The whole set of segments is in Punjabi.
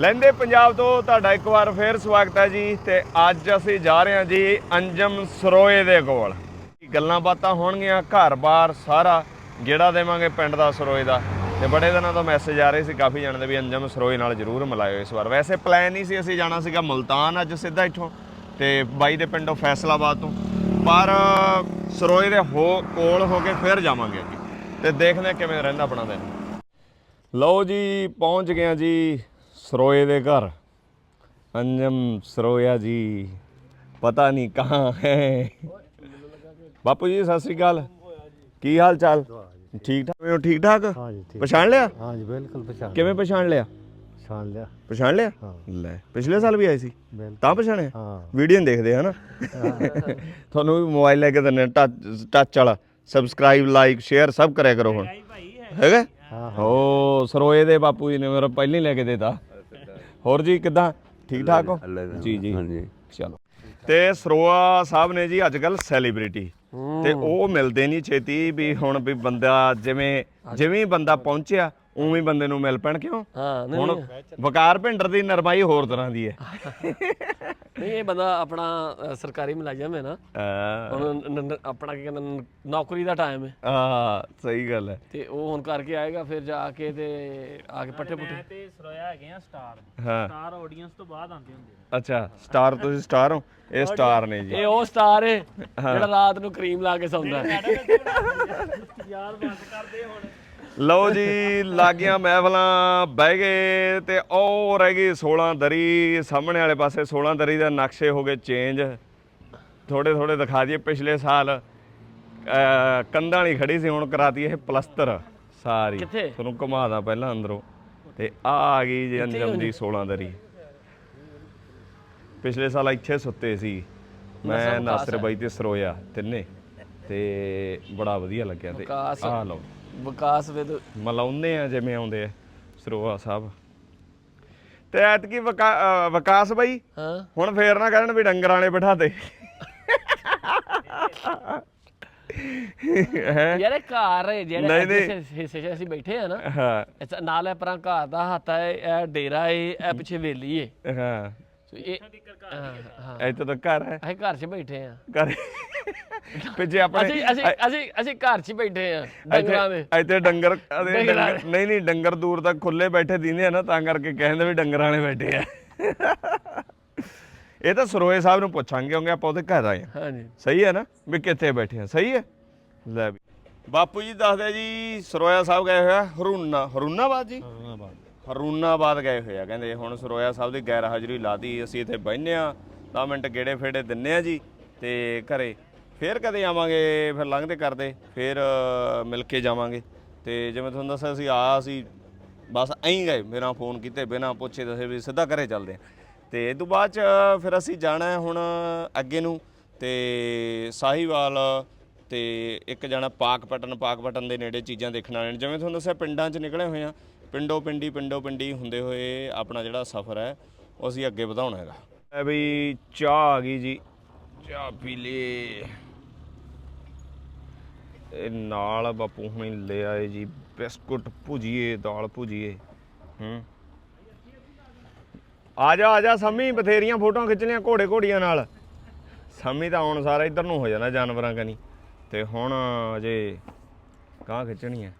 ਲੈਂਦੇ ਪੰਜਾਬ ਤੋਂ ਤੁਹਾਡਾ ਇੱਕ ਵਾਰ ਫੇਰ ਸਵਾਗਤ ਹੈ ਜੀ ਤੇ ਅੱਜ ਅਸੀਂ ਜਾ ਰਹੇ ਹਾਂ ਜੀ ਅੰਜਮ ਸਰੋਏ ਦੇ ਕੋਲ। ਗੱਲਾਂ ਬਾਤਾਂ ਹੋਣਗੀਆਂ? ਘਰ-ਬਾਰ ਸਾਰਾ ਗੇੜਾ ਦੇਵਾਂਗੇ ਪਿੰਡ ਦਾ ਸਰੋਏ ਦਾ। ਤੇ ਬੜੇ ਦਿਨਾਂ ਤੋਂ ਮੈਸੇਜ ਆ ਰਹੇ ਸੀ, ਕਾਫੀ ਜਣ ਦੇ ਵੀ ਅੰਜਮ ਸਰੋਏ ਨਾਲ ਜ਼ਰੂਰ ਮਿਲਾਇਓ ਇਸ ਵਾਰ। ਵੈਸੇ ਪਲਾਨ ਨਹੀਂ ਸੀ ਅਸੀਂ ਜਾਣਾ ਸੀਗਾ ਮੁਲਤਾਨ ਅੱਜ ਸਿੱਧਾ ਇੱਥੋਂ ਤੇ ਬਾਈ ਦੇ ਪਿੰਡੋਂ ਫੈਸਲਾਬਾਦ ਤੋਂ। ਪਰ ਸਰੋਏ ਦੇ ਹੋ, ਕੋਲ ਹੋ ਕੇ ਫਿਰ ਜਾਵਾਂਗੇ ਅੱਗੇ। ਤੇ ਦੇਖਦੇ ਹਾਂ ਕਿਵੇਂ ਰਹਿੰਦਾ ਆਪਣਾ ਦਿਨ। ਲਓ ਜੀ, ਪਹੁੰਚ ਗਏ ਹਾਂ ਜੀ ਸਰੋਏ ਦੇ ਘਰ ਅੰਜਮ ਸਰੋਇਆ ਜੀ ਪਤਾ ਨਹੀਂ ਕਹਾਂ ਹੈ ਬਾਪੂ ਜੀ ਸਤਿ ਸ੍ਰੀ ਅਕਾਲ ਕੀ ਹਾਲ ਚਾਲ ਠੀਕ ਠਾਕ ਹੋ ਠੀਕ ਠਾਕ ਹਾਂ ਜੀ ਠੀਕ ਪਛਾਣ ਲਿਆ ਹਾਂ ਜੀ ਬਿਲਕੁਲ ਪਛਾਣ ਕਿਵੇਂ ਪਛਾਣ ਲਿਆ ਪਛਾਣ ਲਿਆ ਪਛਾਣ ਲਿਆ ਹਾਂ। ਲੈ ਪਿਛਲੇ ਸਾਲ ਵੀ ਆਏ ਸੀ ਬਿਲਕੁਲ ਤਾਂ ਪਛਾਣਿਆ ਹਾਂ ਵੀਡੀਓ ਨਹੀਂ ਦੇਖਦੇ ਹਨਾ ਤੁਹਾਨੂੰ ਵੀ ਮੋਬਾਈਲ ਲੈ ਕੇ ਦਿੰਦੇ ਟੱਚ ਟੱਚ ਵਾਲਾ ਸਬਸਕ੍ਰਾਈਬ ਲਾਈਕ ਸ਼ੇਅਰ ਸਭ ਕਰਿਆ ਕਰੋ ਹੁਣ ਹੈਗਾ ਹਾਂ ਓ ਸਰੋਏ ਦੇ ਬਾਪੂ ਜੀ ਨੇ ਮੇਰਾ ਪਹਿਲਾਂ ਹੀ ਲੈ ਕੇ ਦੇਤਾ ਹੋਰ ਜੀ ਕਿਦਾਂ? ਠੀਕ ਠਾਕ ਹੋ? ਜੀ ਜੀ। ਹਾਂਜੀ। ਚਲੋ। ਤੇ ਸਰੋਆ ਸਾਹਿਬ ਨੇ ਜੀ ਅੱਜ ਕੱਲ ਸੈਲੀਬ੍ਰਿਟੀ ਤੇ ਉਹ ਮਿਲਦੇ ਨਹੀਂ ਛੇਤੀ ਵੀ ਹੁਣ ਵੀ ਬੰਦਾ ਜਿਵੇਂ ਜਿਵੇਂ ਬੰਦਾ ਪਹੁੰਚਿਆ ਉਵੇਂ ਹੀ ਬੰਦੇ ਨੂੰ ਮਿਲ ਪੈਣ ਕਿਉਂ? ਹਾਂ ਨਹੀਂ ਹੁਣ ਵਕਾਰ ਭਿੰਡਰ ਦੀ ਨਰਮਾਈ ਹੋਰ ਤਰ੍ਹਾਂ ਦੀ ਹੈ। ਨਹੀਂ ਇਹ ਬੰਦਾ ਆਪਣਾ ਅ, ਸਰਕਾਰੀ ਮੁਲਾਜ਼ਮ ਹੈ ਨਾ। ਆ ਹੁਣ ਨ- ਨ- ਆਪਣਾ ਕੀ ਕਹਿੰਦੇ ਨ- ਨੌਕਰੀ ਦਾ ਟਾਈਮ ਹੈ। ਆ ਸਹੀ ਗੱਲ ਹੈ। ਤੇ ਉਹ ਹੁਣ ਕਰਕੇ ਆਏਗਾ ਫਿਰ ਜਾ ਕੇ ਤੇ ਆ ਕੇ ਪੱਠੇ ਪੁੱਠੇ। ਤੇ ਸਰੋਇਆ ਹੈਗੇ ਆ ਸਟਾਰ ਹਾਂ। ਸਟਾਰ ਆਡੀਅנס ਤੋਂ ਬਾਅਦ ਆਉਂਦੇ ਹੁੰਦੇ ਅੱਛਾ ਸਟਾਰ ਤੁਸੀਂ ਸਟਾਰ ਹੋ? ਇਹ ਸਟਾਰ ਨੇ ਜੀ। ਇਹ ਉਹ ਸਟਾਰ ਹੈ ਜਿਹੜਾ ਰਾਤ ਨੂੰ ਕਰੀਮ ਲਾ ਕੇ ਸੌਂਦਾ। ਹੈ ਯਾਰ ਬੰਦ ਕਰਦੇ ਹੁਣ। ਲਓ ਜੀ ਲਾਗੀਆਂ ਮਹਿਫਲਾਂ ਬਹਿ ਗਏ ਤੇ ਉਹ ਰਹਿ ਗਈ 16 ਦਰੀ। ਸਾਹਮਣੇ ਵਾਲੇ ਪਾਸੇ 16 ਦਰੀ ਦਾ ਨਕਸ਼ੇ ਹੋ ਗਏ ਚੇਂਜ ਥੋੜੇ ਥੋੜੇ ਦਿਖਾ ਦਈਏ ਪਿਛਲੇ ਸਾਲ। ਕੰਧਾਂ ਵਾਲੀ ਖੜੀ ਸੀ ਹੁਣ ਕਰਾਤੀ ਇਹ ਪਲਸਤਰ। ਸਾਰੀ? ਤੁਹਾਨੂੰ ਘੁਮਾਦਾ ਪਹਿਲਾਂ ਅੰਦਰੋਂ। ਤੇ ਆ ਆ ਗਈ ਜੀ ਅੰਜਮ ਦੀ 16 ਦਰੀ। ਪਿਛਲੇ ਸਾਲ ਇੱਥੇ ਸੁੱਤੇ ਸੀ। ਮੈਂ ਨਾਸਰ ਬਾਈ ਤੇ ਸਰੋਇਆ ਤਿੰਨੇ। ਤੇ ਬੜਾ ਵਧੀਆ ਲੱਗਿਆ ਤੇ। ਆ ਲਓ। ਵਿਕਾਸ ਵਿਦ ਮਲਾਉਂਦੇ ਆ ਜਿਵੇਂ ਆਉਂਦੇ ਆ ਸਰੋਆ ਸਾਹਿਬ। ਤੇ ਐਤਕੀ ਵਿਕਾ- ਵਿਕਾਸ ਬਾਈ ਹਾਂ। ਹੁਣ ਫੇਰ ਨਾ ਕਹਿਣ ਵੀ ਡੰਗਰਾਂ ਵਾਲੇ ਬਿਠਾਤੇ ਹੈ? ਯਾਰ ਇਹ ਘਰ ਹੈ ਜਿਹੜੇ ਨਹੀਂ, ਇੱਥੇ ਨਹੀਂ। ਹਿੱਸੇ- ਹਿੱਸੇ 'ਚ ਅਸੀਂ ਬੈਠੇ ਆ ਨਾ। ਹਾਂ। ਇਸ ਨਾਲ ਹੈ ਪਰਾਂ ਘਰ ਦਾ ਹੱਥ ਹੈ ਇਹ ਡੇਰਾ ਹੈ ਇਹ ਪਿੱਛੇ ਵੇਲੀ ਹੈ। ਹਾਂ। ਸੋ ਇਹ ਹਾਂ ਇੱਥੇ ਤਾਂ ਘਰ ਹੈ। ਅਸੀਂ ਘਰ 'ਚ ਬੈਠੇ ਆ ਘਰ ਪਿੱਛੇ ਆਪਣੇ ਅਸੀਂ ਅਸੀਂ ਅਸੀਂ ਅਸੀਂ ਘਰ 'ਚ ਹੀ ਬੈਠੇ ਆ ਡੰਗਰਾਂ ਦੇ। ਇੱਥੇ ਇੱਥੇ ਡੰਗਰ ਅਦੇ ਡੰਗਰਾਂ ਡੰਗਰ- ਨਹੀਂ ਨਹੀਂ ਡੰਗਰ ਦੂਰ ਤੱਕ ਖੁੱਲੇ ਬੈਠੇ ਦਿੰਦੇ ਆ ਨਾ ਤਾਂ ਕਰਕੇ ਕਹਿੰਦੇ ਵੀ ਡੰਗਰਾਂ ਵਾਲੇ ਬੈਠੇ ਆ। ਇਹ ਤਾਂ ਸਰੋਏ ਸਾਹਿਬ ਨੂੰ ਪੁੱਛਾਂਗੇ ਹੋਗੇ ਆਪਾਂ ਉਹਦੇ ਘਰ ਆਏ ਆ ਹਾਂਜੀ। ਸਹੀ ਹੈ ਨਾ? ਵੀ ਕਿੱਥੇ ਬੈਠੇ ਆ? ਸਹੀ ਹੈ? ਲੈ ਵੀ। ਬਾਪੂ ਜੀ ਦੱਸਦੇ ਜੀ ਸਰੋਇਆ ਸਾਹਿਬ ਗਏ ਹੋਇਆ ਹਰੂਨਾ ਹਰੂਨਾਬਾਦ ਜੀ? ਹਰੂਨਾਬਾਦ। ਗਏ ਹੋਏ ਆ। ਕਹਿੰਦੇ ਹੁਣ ਸਰੋਇਆ ਸਾਹਿਬ ਦੀ ਗੈਰ ਹਾਜ਼ਰੀ ਲਾਤੀ ਅਸੀਂ ਇੱਥੇ ਬਹਿੰਨੇ ਆ 10 ਮਿੰਟ ਗੇੜੇ ਫੇੜੇ ਦਿੰਨੇ ਆ ਜੀ ਤੇ ਘਰੇ ਫੇਰ ਕਦੇ ਆਵਾਂਗੇ, ਫਿਰ ਲੰਘਦੇ ਕਰਦੇ, ਫੇਰ ਮਿਲ ਕੇ ਜਾਵਾਂਗੇ। ਤੇ ਜਿਵੇਂ ਤੁਹਾਨੂੰ ਦੱਸਿਆ, ਅਸੀਂ ਆ, ਅਸੀਂ ਬਸ ਐਂ ਗਏ ਮੇਰਾ ਫੋਨ ਕੀਤੇ, ਬਿਨਾ ਪੁੱਛੇ ਦੱਸੇ ਵੀ ਸਿੱਧਾ ਘਰੇ ਚੱਲਦੇ ਆ ਤੇ ਇਹ ਤੋਂ ਬਾਅਦ ਚ, ਫਿਰ ਅਸੀਂ ਜਾਣਾ ਹੈ ਹੁਣ ਅੱਗੇ ਨੂੰ, ਤੇ ਸਾਹੀਵਾਲ ਤੇ ਇੱਕ ਜਾਣਾ ਪਾਕਪਟਨ ਪਾਕਪਟਨ ਦੇ ਨੇੜੇ ਚੀਜ਼ਾਂ ਦੇਖਣ ਵਾਲੇ ਨੇ। ਜਿਵੇਂ ਤੁਹਾਨੂੰ ਦੱਸਿਆ, ਪਿੰਡਾਂ 'ਚ ਨਿਕਲੇ ਹੋਏ ਆ ਪਿੰਡੋ ਪਿੰਡੀ ਪਿੰਡੋ ਪਿੰਡੀ ਹੁੰਦੇ ਹੋਏ ਆਪਣਾ ਜਿਹੜਾ ਸਫ਼ਰ ਹੈ, ਉਹ ਅਸੀਂ ਅੱਗੇ ਵਧਾਉਣਾ ਹੈਗਾ। ਐ ਬਈ ਚਾਹ ਆ ਗਈ ਜੀ। ਚਾਹ ਪੀ ਲਈ ਇਹ ਨਾਲ ਬਾਪੂ ਹੁਣੀ ਲੈ ਆਏ ਜੀ, ਬਿਸਕੁਟ ਭੁਜੀਏ, ਦਾਲ ਭੁਜੀਏ। ਹੂੰ। ਆ ਜਾ ਆ ਜਾ ਸੰਮੀ, ਬਥੇਰੀਆਂ ਫੋਟੋਆਂ ਖਿੱਚ ਲਿਆ ਘੋੜੇ ਘੋੜੀਆਂ ਨਾਲ। ਸੰਮੀ ਤਾਂ ਹੁਣ ਸਾਰਾ ਇੱਧਰ ਨੂੰ ਹੋ ਜਾਣਾ ਜਾਨਵਰਾਂ ਕਨੀ। ਤੇ ਹੁਣ ਅਜੇ ਕਾਂ ਖਿੱਚਣੀ ਹੈ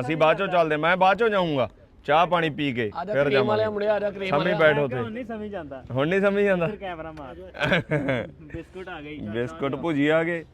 ਅਸੀਂ ਬਾਅਦ ਚੋਂ ਚੱਲਦੇ ਮੈਂ ਬਾਅਦ ਚੋਂ ਜਾਊਂਗਾ। ਚਾਹ ਪਾਣੀ ਪੀ ਕੇ ਆ ਜਾ ਫਿਰ ਕਰੀਮ ਵਾਲੇ ਜਾਵਾਂਗੇ। ਮੁੰਡੇ ਆ ਜਾ ਕਰੀਮ ਸੰਮੀ ਵਾਲੇ। ਬੈਠ ਹੁਣ ਉੱਥੇ। ਨਹੀਂ ਸਮਝ ਜਾਂਦਾ। ਹੁਣ ਨਹੀਂ ਸਮਝ ਜਾਂਦਾ। ਫਿਰ ਕੈਮਰਾ ਮਾਰ। ਬਿਸਕੁਟ ਆ ਗਈ ਬਿਸਕੁਟ ਭੁਜੀ ਆ ਗਏ।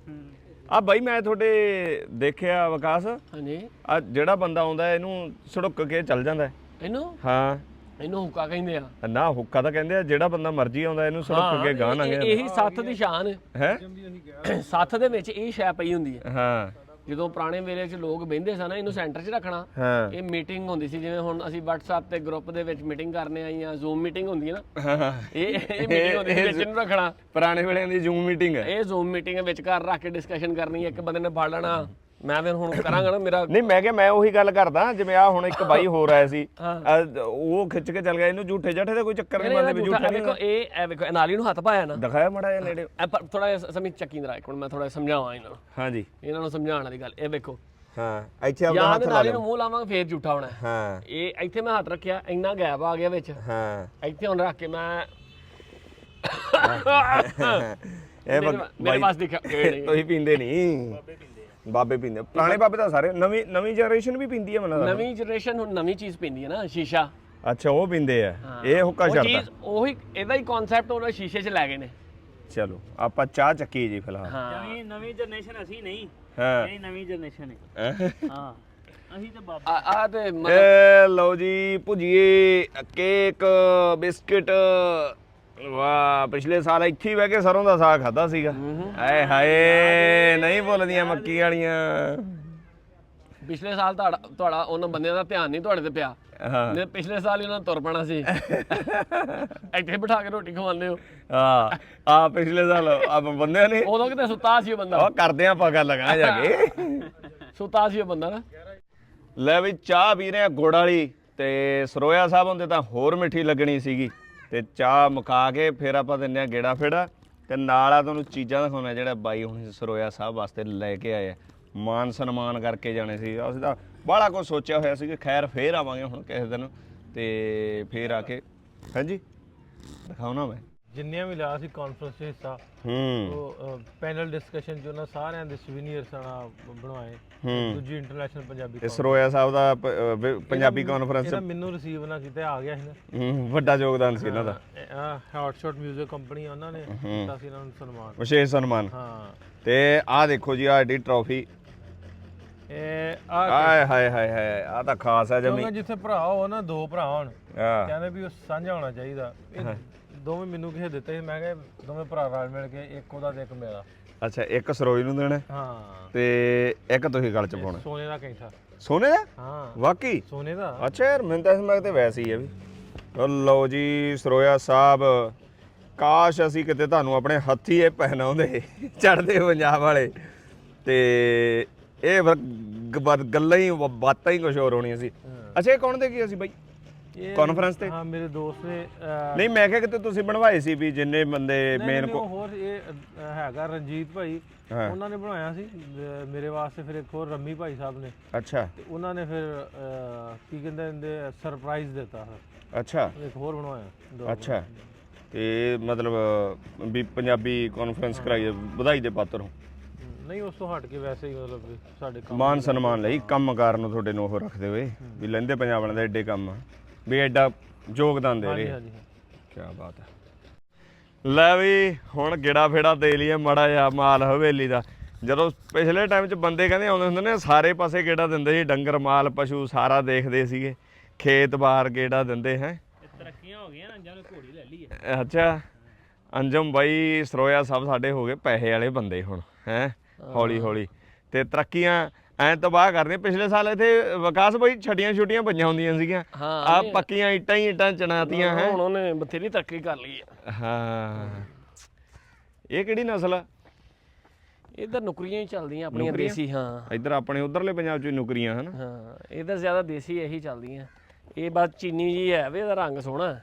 ਆ ਬਾਈ ਮੈਂ ਤੁਹਾਡੇ ਦੇਖਿਆ ਵਿਕਾਸ। ਹਾਂਜੀ। ਆ ਜਿਹੜਾ ਬੰਦਾ ਆਉਂਦਾ ਇਹਨੂੰ ਸੜੁੱਕ ਕੇ ਚੱਲ ਜਾਂਦਾ ਹੈ। ਇਹਨੂੰ? ਹਾਂ। ਇਹਨੂੰ ਹੁੱਕਾ ਕਹਿੰਦੇ ਆ। ਨਾ ਹੁੱਕਾ ਤਾਂ ਕਹਿੰਦੇ ਆ ਜਿਹੜਾ ਬੰਦਾ ਮਰਜ਼ੀ ਆਉਂਦਾ ਇਹਨੂੰ ਸੜੁੱਕ ਕੇ ਗਾਹ ਇਹ- ਲੰਘੇ ਇਹੀ ਸੱਥ ਦੀ ਸ਼ਾਨ ਹੈ। ਹੈ? ਸੱਥ ਦੇ ਵਿੱਚ ਇਹ ਸ਼ੈ ਪਈ ਹੁੰਦੀ ਹੈ। ਹਾਂ। ਜਦੋਂ ਪੁਰਾਣੇ ਵੇਲੇ 'ਚ ਲੋਕ ਬਹਿੰਦੇ ਸਨ ਇਹਨੂੰ ਸੈਂਟਰ 'ਚ ਰੱਖਣਾ। ਹਾਂ। ਇਹ ਮੀਟਿੰਗ ਹੁੰਦੀ ਸੀ ਜਿਵੇਂ ਹੁਣ ਅਸੀਂ WhatsApp ਤੇ ਗਰੁੱਪ ਦੇ ਵਿੱਚ ਮੀਟਿੰਗ ਕਰਨੇ ਆ ਜਾਂ Zoom ਮੀਟਿੰਗ ਹੁੰਦੀ ਹੈ ਨਾ। ਇਹ ਇਹ ਮੀਟਿੰਗ ਹੁੰਦੀ ਸੀ ਵਿੱਚ ਇਹਨੂੰ ਰੱਖਣਾ। ਪੁਰਾਣੇ ਵੇਲੇ ਦੀ ਜ਼ੂਮ ਮੀਟਿੰਗ ਹੈ। ਇਹ Zoom ਮੀਟਿੰਗ ਵਿੱਚ ਘਰ ਰੱਖ ਕੇ ਡਿਸਕਸ਼ਨ ਕਰਨੀ ਇੱਕ ਬੰਦੇ ਨੇ ਫੜ ਲੈਣਾ। ਮੈਂ ਫਿਰ ਹੁਣ ਕਰਾਂਗਾ ਨਾ ਮੇਰਾ ਨਹੀਂ ਮੈਂ ਕਿਹਾ ਮੈਂ ਉਹੀ ਗੱਲ ਕਰਦਾ ਜਿਵੇਂ ਆ ਹੁਣ ਇੱਕ ਬਾਈ ਹੋਰ ਆਇਆ ਸੀ। ਅਹ ਉਹ ਖਿੱਚ ਕੇ ਚੱਲ ਗਿਆ ਇਹਨੂੰ ਝੂਠੇ ਝਾਠੇ ਦਾ ਕੋਈ ਚੱਕਰ ਨਹੀਂ ਮੰਨਦੇ ਵੀ ਝੂਠਾ ਵੇਖੋ ਨਹੀਂ ਇਹ ਇਹ ਵੇਖੋ ਇਹ ਨਾਲੀ ਨੂੰ ਹੱਥ ਪਾਇਆ ਨਾ। ਦਿਖਾਇਆ ਮੜਾ ਜਿਹਾ ਨੇੜੇ। ਇਹ ਪਰ ਥੋੜਾ ਜਿਹਾ ਸਮਝ ਚੱਕੀ ਨਰਾ ਇੱਕ ਮਿੰਟ ਮੈਂ ਥੋੜਾ ਸਮਝਾਵਾਂ ਇਹਨਾਂ ਨੂੰ। ਹਾਂਜੀ। ਇਹਨਾਂ ਨੂੰ ਸਮਝਾਉਣ ਵਾਲੀ ਗੱਲ ਇਹ ਵੇਖੋ। ਹਾਂ ਇੱਥੇ ਆਪਦਾ ਜਾਂ ਹੱਥ ਲਾ ਨਾਲੇ ਲਿਓ। ਨੂੰ ਮੂੰਹ ਲਾਵਾਂਗੇ ਫੇਰ ਝੂਠਾ ਹੋਣਾ। ਹੈ। ਇਹ ਇੱਥੇ ਮੈਂ ਹੱਥ ਰੱਖਿਆ ਇੰਨਾ ਗੈਪ ਆ ਗਿਆ ਵਿੱਚ। ਹਾਂ। ਇੱਥੇ ਹੁਣ ਰੱਖ ਕੇ ਮੈਂ ਇਹ ਮੇਰੇ ਪਾਸ ਦਿਖਾ। ਤੁਸੀਂ ਪੀਂਦੇ ਨਹੀਂ ਬਾਬੇ ਪੀਂਦੇ ਪੁਰਾਣੇ ਬਾਬੇ ਤਾਂ ਸਾਰੇ ਨਵੀਂ ਨਵੀਂ ਜਨਰੇਸ਼ਨ ਵੀ ਪੀਂਦੀ ਹੈ ਮੈਨੂੰ ਨਵੀਂ ਜਨਰੇਸ਼ਨ ਹੁਣ ਨਵੀਂ ਚੀਜ਼ ਪੀਂਦੀ ਹੈ ਨਾ ਸ਼ੀਸ਼ਾ। ਅੱਛਾ ਉਹ ਪੀਂਦੇ ਆ। ਇਹ ਹੁੱਕਾ ਉਹ ਚੀਜ਼ ਛੱਡਦਾ ਉਹੀ ਇਹਦਾ ਹੀ ਕਨਸੈਪਟ ਉਹਨਾਂ ਸ਼ੀਸ਼ੇ 'ਚ ਲੈ ਗਏ ਨੇ। ਚਲੋ ਆਪਾਂ ਚਾਹ ਚੱਕੀ ਜੀ ਫਿਲਹਾਲ। ਹਾਂ। ਨਵੀਂ ਨਵੀਂ ਜਨਰੇਸ਼ਨ ਅਸੀਂ ਨਹੀਂ। ਹਾਂ। ਇਹ ਨਵੀਂ ਜਨਰੇਸ਼ਨ ਹੈ? ਹਾਂ। ਅਸੀਂ ਤੇ ਬਾਬਾ। ਆ ਆ ਤੇ ਮ- ਇਹ ਲਓ ਜੀ ਭੁਜੀਏ ਕੇਕ ਬਿਸਕਿਟ ਵਾਹ ਪਿਛਲੇ ਸਾਲ ਇੱਥੇ ਹੀ ਬਹਿ ਕੇ ਸਰੋਂ ਦਾ ਸਾਗ ਖਾਦਾ ਸੀਗਾ। ਆਏ ਹਾਏ ਨਹੀਂ ਭੁੱਲਦੀਆਂ ਮੱਕੀ ਵਾਲੀਆਂ। ਪਿਛਲੇ ਸਾਲ ਤੁਹਾਡਾ ਤੁਹਾਡਾ ਉਹਨਾਂ ਬੰਦਿਆਂ ਦਾ ਧਿਆਨ ਨਹੀਂ ਤੁਹਾਡੇ ਤੇ ਪਿਆ। ਹਾਂ। ਨੇ ਪਿਛਲੇ ਸਾਲ ਹੀ ਉਹਨਾਂ ਤੁਰ ਪੈਣਾ ਸੀ। ਇੱਥੇ ਬਿਠਾ ਕੇ ਰੋਟੀ ਖਵਾਉਂਦੇ ਹੋ। ਹਾਂ ਆ ਪਿਛਲੇ ਸਾਲ ਆ ਬੰਦਿਆਂ ਨੇ ਉਦੋਂ ਕਿਤੇ ਸੁੱਤਾ ਸੀ ਉਹ ਬੰਦਾ। ਉਹ ਕਰਦੇ ਆਪਾਂ ਗੱਲ ਲਗਾ ਜਾ ਕੇ। ਸੁੱਤਾ ਸੀ ਉਹ ਬੰਦਾ ਨਾ। ਲੈ ਵੀ ਚਾਹ ਪੀ ਰਹੇ ਆ ਗੁੜ ਵਾਲੀ ਤੇ ਸਰੋਇਆ ਸਾਹਿਬ ਹੁੰਦੇ ਤਾਂ ਹੋਰ ਮਿੱਠੀ ਲੱਗਣੀ ਸੀਗੀ। ਤੇ ਚਾਹ ਮੁਕਾ ਕੇ ਫਿਰ ਆਪਾਂ ਦਿੰਨੇ ਆ ਗੇੜਾ ਫੇੜਾ ਤੇ ਨਾਲ ਆ ਤੁਹਾਨੂੰ ਚੀਜ਼ਾਂ ਦਿਖਾਉਣਾ ਜਿਹੜਾ ਬਾਈ ਹੁਣ ਸਰੋਇਆ ਸਾਹਿਬ ਵਾਸਤੇ ਲੈ ਕੇ ਆਏ ਆ। ਮਾਨ ਸਨਮਾਨ ਕਰਕੇ ਜਾਣੇ ਸੀ। ਅਸੀਂ ਤਾਂ ਬਾਹਲਾ ਕੁਝ ਸੋਚਿਆ ਹੋਇਆ ਸੀ ਕਿ ਖੈਰ ਫੇਰ ਆਵਾਂਗੇ ਹੁਣ ਕਿਸੇ ਦਿਨ ਤੇ ਫੇਰ ਆ ਕੇ। ਹਾਂਜੀ ਦਿਖਾਉਣਾ ਮੈਂ। ਜਿੰਨੀਆਂ ਵੀ ਲਿਆ ਸੀ ਕਾਨਫਰੰਸ 'ਚ ਹਿੱਸਾ ਹੂੰ। ਉਹ ਪੈਨਲ ਡਿਸਕਸ਼ਨ 'ਚ ਉਹਨਾਂ ਸਾਰਿਆਂ ਦੇ ਸਵੀਨੀਅਰਸ ਆ ਬਣਵਾਏ। ਹੂੰ। ਦੂਜੀ ਇੰਟਰਨੈਸ਼ਨਲ ਪੰਜਾਬੀ ਤੇ ਸਰੋਇਆ ਸਾਹਿਬ ਦਾ ਪ- ਅ, ਵ- ਪੰਜਾਬੀ ਕਾਨਫਰੰਸ ਇਹਦਾ ਮੈਨੂੰ ਰਿਸੀਵ ਨਾ ਕੀਤੇ ਆ ਗਿਆ ਸੀ ਨਾ। ਹੂੰ, ਵੱਡਾ ਯੋਗਦਾਨ ਸੀ ਇਹਨਾਂ ਦਾ। ਆ ਹਾਟ ਸ਼ਾਟ 뮤직 ਕੰਪਨੀ ਉਹਨਾਂ ਨੇ ਦਿੱਤਾ ਸੀ ਇਹਨਾਂ ਨੂੰ ਸਨਮਾਨ। ਵਿਸ਼ੇਸ਼ ਸਨਮਾਨ। ਹਾਂ। ਤੇ ਆਹ ਦੇਖੋ ਜੀ ਆਹ ਏਡੀ ਟਰੋਫੀ ਇਹ ਆ ਆਏ ਹਾਏ ਹਾਏ ਹਾਏ ਆ ਤਾਂ ਖਾਸ ਹੈ ਜਮੀ। ਕਿਉਂਕਿ ਜਿੱਥੇ ਭਰਾ ਹੋ ਨਾ ਦੋ ਭਰਾ ਹੋਣ। ਕਹਿੰਦੇ ਵੀ ਉਹ ਸਾਂਝਾ ਹੋਣਾ ਚਾਹੀਦਾ। ਇਹ ਦੋਵੇਂ ਮੈਨੂੰ ਕਿਸੇ ਦਿੱਤੇ ਸੀ ਮੈਂ ਕਿਹਾ ਦੋਵੇਂ ਭਰਾ ਰਲ ਮਿਲ ਕੇ ਇੱਕ ਉਹਦਾ ਤੇ ਇੱਕ ਮੇਰਾ। ਅੱਛਾ ਇੱਕ ਸਰੋਈ ਨੂੰ ਦੇਣਾ ਹਾਂ ਤੇ ਇੱਕ ਤੁਸੀਂ ਗਲ ਚ ਪਾਉਣਾ ਸੋਨੇ ਦਾ ਕੈਂਠਾ। ਸੋਨੇ ਦਾ? ਹਾਂ। ਵਾਕਈ? ਸੋਨੇ ਦਾ। ਅੱਛਾ ਯਾਰ ਮੈਨੂੰ ਤਾਂ ਤੇ ਵੈਸੇ ਹੀ ਹੈ ਵੀ। ਉਹ ਲਓ ਜੀ ਸਰੋਇਆ ਸਾਹਿਬ ਕਾਸ਼ ਅਸੀਂ ਕਿਤੇ ਤੁਹਾਨੂੰ ਆਪਣੇ ਹੱਥੀ ਇਹ ਪਹਿਨਾਉਂਦੇ ਚੜਦੇ ਪੰਜਾਬ ਵਾਲੇ। ਤੇ ਇਹ ਫਿਰ ਗ- ਬ- ਗੱਲਾਂ ਹੀ ਬ- ਬਾਤਾਂ ਹੀ ਕੁਝ ਹੋਰ ਹੋਣੀਆਂ ਸੀ। ਅੱਛਾ ਇਹ ਕੌਣ ਦੇ ਕੀ ਸੀ ਬਾਈ? ਇਹ ਕਾਨਫਰੰਸ ਤੇ? ਹਾਂ ਮੇਰੇ ਦੋਸਤ ਨੇ ਅਹ, ਨਹੀਂ ਮੈਂ ਕਿਹਾ ਕਿਤੇ ਤੁਸੀਂ ਬਣਵਾਏ ਸੀ ਵੀ ਜਿੰਨੇ ਬੰਦੇ ਨਹੀਂ, ਮੇਨ ਨਹੀਂ, ਉਹ ਹੋਰ ਇਹ ਅਹ, ਹੈਗਾ ਰਣਜੀਤ ਭਾਈ। ਹਾਂ। ਉਹਨਾਂ ਨੇ ਬਣਾਇਆ ਸੀ ਅਹ, ਮੇਰੇ ਵਾਸਤੇ ਫਿਰ ਇੱਕ ਹੋਰ ਰੰਮੀ ਭਾਈ ਸਾਹਿਬ ਨੇ। ਅੱਛਾ। ਤੇ ਉਹਨਾਂ ਨੇ ਫਿਰ ਅਹ, ਕੀ ਕਹਿੰਦੇ ਹੁੰਦੇ ਸਰਪ੍ਰਾਈਜ਼ ਦਿੱਤਾ ਫਿਰ। ਅੱਛਾ। ਇੱਕ ਹੋਰ ਬਣਵਾਇਆ ਦੋ ਅੱਛਾ। ਤੇ ਮਤਲਬ ਵੀ ਪੰਜਾਬੀ ਕਾਨਫਰੰਸ ਕਰਾਈ ਹੈ, ਵਧਾਈ ਦੇ ਪਾਤਰ ਹੋ। ਨਹੀਂ ਉਸ ਤੋਂ ਹਟ ਕੇ ਵੈਸੇ ਹੀ ਮਤਲਬ ਵੀ ਸਾਡੇ ਕੰਮ ਮਾਨ ਸਨਮਾਨ ਲਈ ਕੰਮ ਕਾਰਨ ਨੂੰ ਤੁਹਾਡੇ ਨੂੰ ਉਹ ਰੱਖਦੇ ਹੋਏ ਵੀ ਲੈਂਦੇ ਪੰਜਾਬ ਵਾਲਿਆਂ ਦਾ ਐਡੇ ਕੰਮ। ਆ, ਵੀ ਐਡਾ ਯੋਗਦਾਨ ਦੇ ਰਹੇ ਹਾਂਜੀ ਕੀ ਬਾਤ ਹੈ। ਲੈ ਵੀ ਹੁਣ ਗੇੜਾ ਫੇੜਾ ਦੇ ਲਈਏ ਮੜਾ ਜਾ ਮਾਲ ਹਵੇਲੀ ਦਾ। ਜਦੋਂ ਪਿਛਲੇ ਟਾਈਮ 'ਚ ਬੰਦੇ ਕਹਿੰਦੇ ਆਉਂਦੇ ਹੁੰਦੇ ਨੇ ਸਾਰੇ ਪਾਸੇ ਗੇੜਾ ਦਿੰਦੇ ਸੀ ਡੰਗਰ ਮਾਲ ਪਸ਼ੂ ਸਾਰਾ ਦੇਖਦੇ ਸੀਗੇ। ਖੇਤ ਬਾਹਰ ਗੇੜਾ ਦਿੰਦੇ ਹੈ। ਤਰੱਕੀਆਂ ਹੋ ਗਈਆਂ ਨਾ ਜਾਂ ਘੋੜੀ ਲੈ ਲਈ ਹੈ। ਅੱਛਾ। ਅੰਜਮ ਬਾਈ ਸਰੋਇਆ ਸਭ ਸਾਡੇ ਹੋ ਗਏ ਪੈਸੇ ਵਾਲੇ ਬੰਦੇ ਹੁਣ ਹੈ? ਹੌਲੀ ਹੌਲੀ ਤੇ ਤਰੱਕੀਆਂ ਐ ਤਬਾਹ ਕਰਦੇ ਪਿਛਲੇ ਸਾਲ ਇੱਥੇ ਵਿਕਾਸ ਬਾਈ ਛਟੀਆਂ ਛੁੱਟੀਆਂ ਪਈਆਂ ਹੁੰਦੀਆਂ ਸੀਗੀਆਂ। ਆ ਪੱਕੀਆਂ ਇੱਟਾਂ ਹੀ ਇੱਟਾਂ ਚਣਾਤੀਆਂ ਹੈ ਹੁਣ ਉਹਨੇ ਬਥੇਰੀ ਤਰੱਕੀ ਕਰ ਲਈ ਹੈ ਹਾਂ। ਇਹ ਕਿਹੜੀ ਨਸਲ ਆ? ਇਧਰ ਨੌਕਰੀਆਂ ਹੀ ਚੱਲਦੀਆਂ ਆਪਣੀਆਂ? ਦੇਸੀ ਹਾਂ। ਇੱਧਰ ਆਪਣੇ ਉਧਰਲੇ ਪੰਜਾਬ 'ਚ ਵੀ ਨੌਕਰੀਆਂ ਹਨ? ਹਾਂ ਇਧਰ ਜ਼ਿਆਦਾ ਦੇਸੀ ਇਹੀ ਚੱਲਦੀਆਂ। ਇਹ ਬਸ ਚੀਨੀ ਜੀ ਹੈ ਵੀ ਇਹਦਾ ਰੰਗ ਸੋਹਣਾ।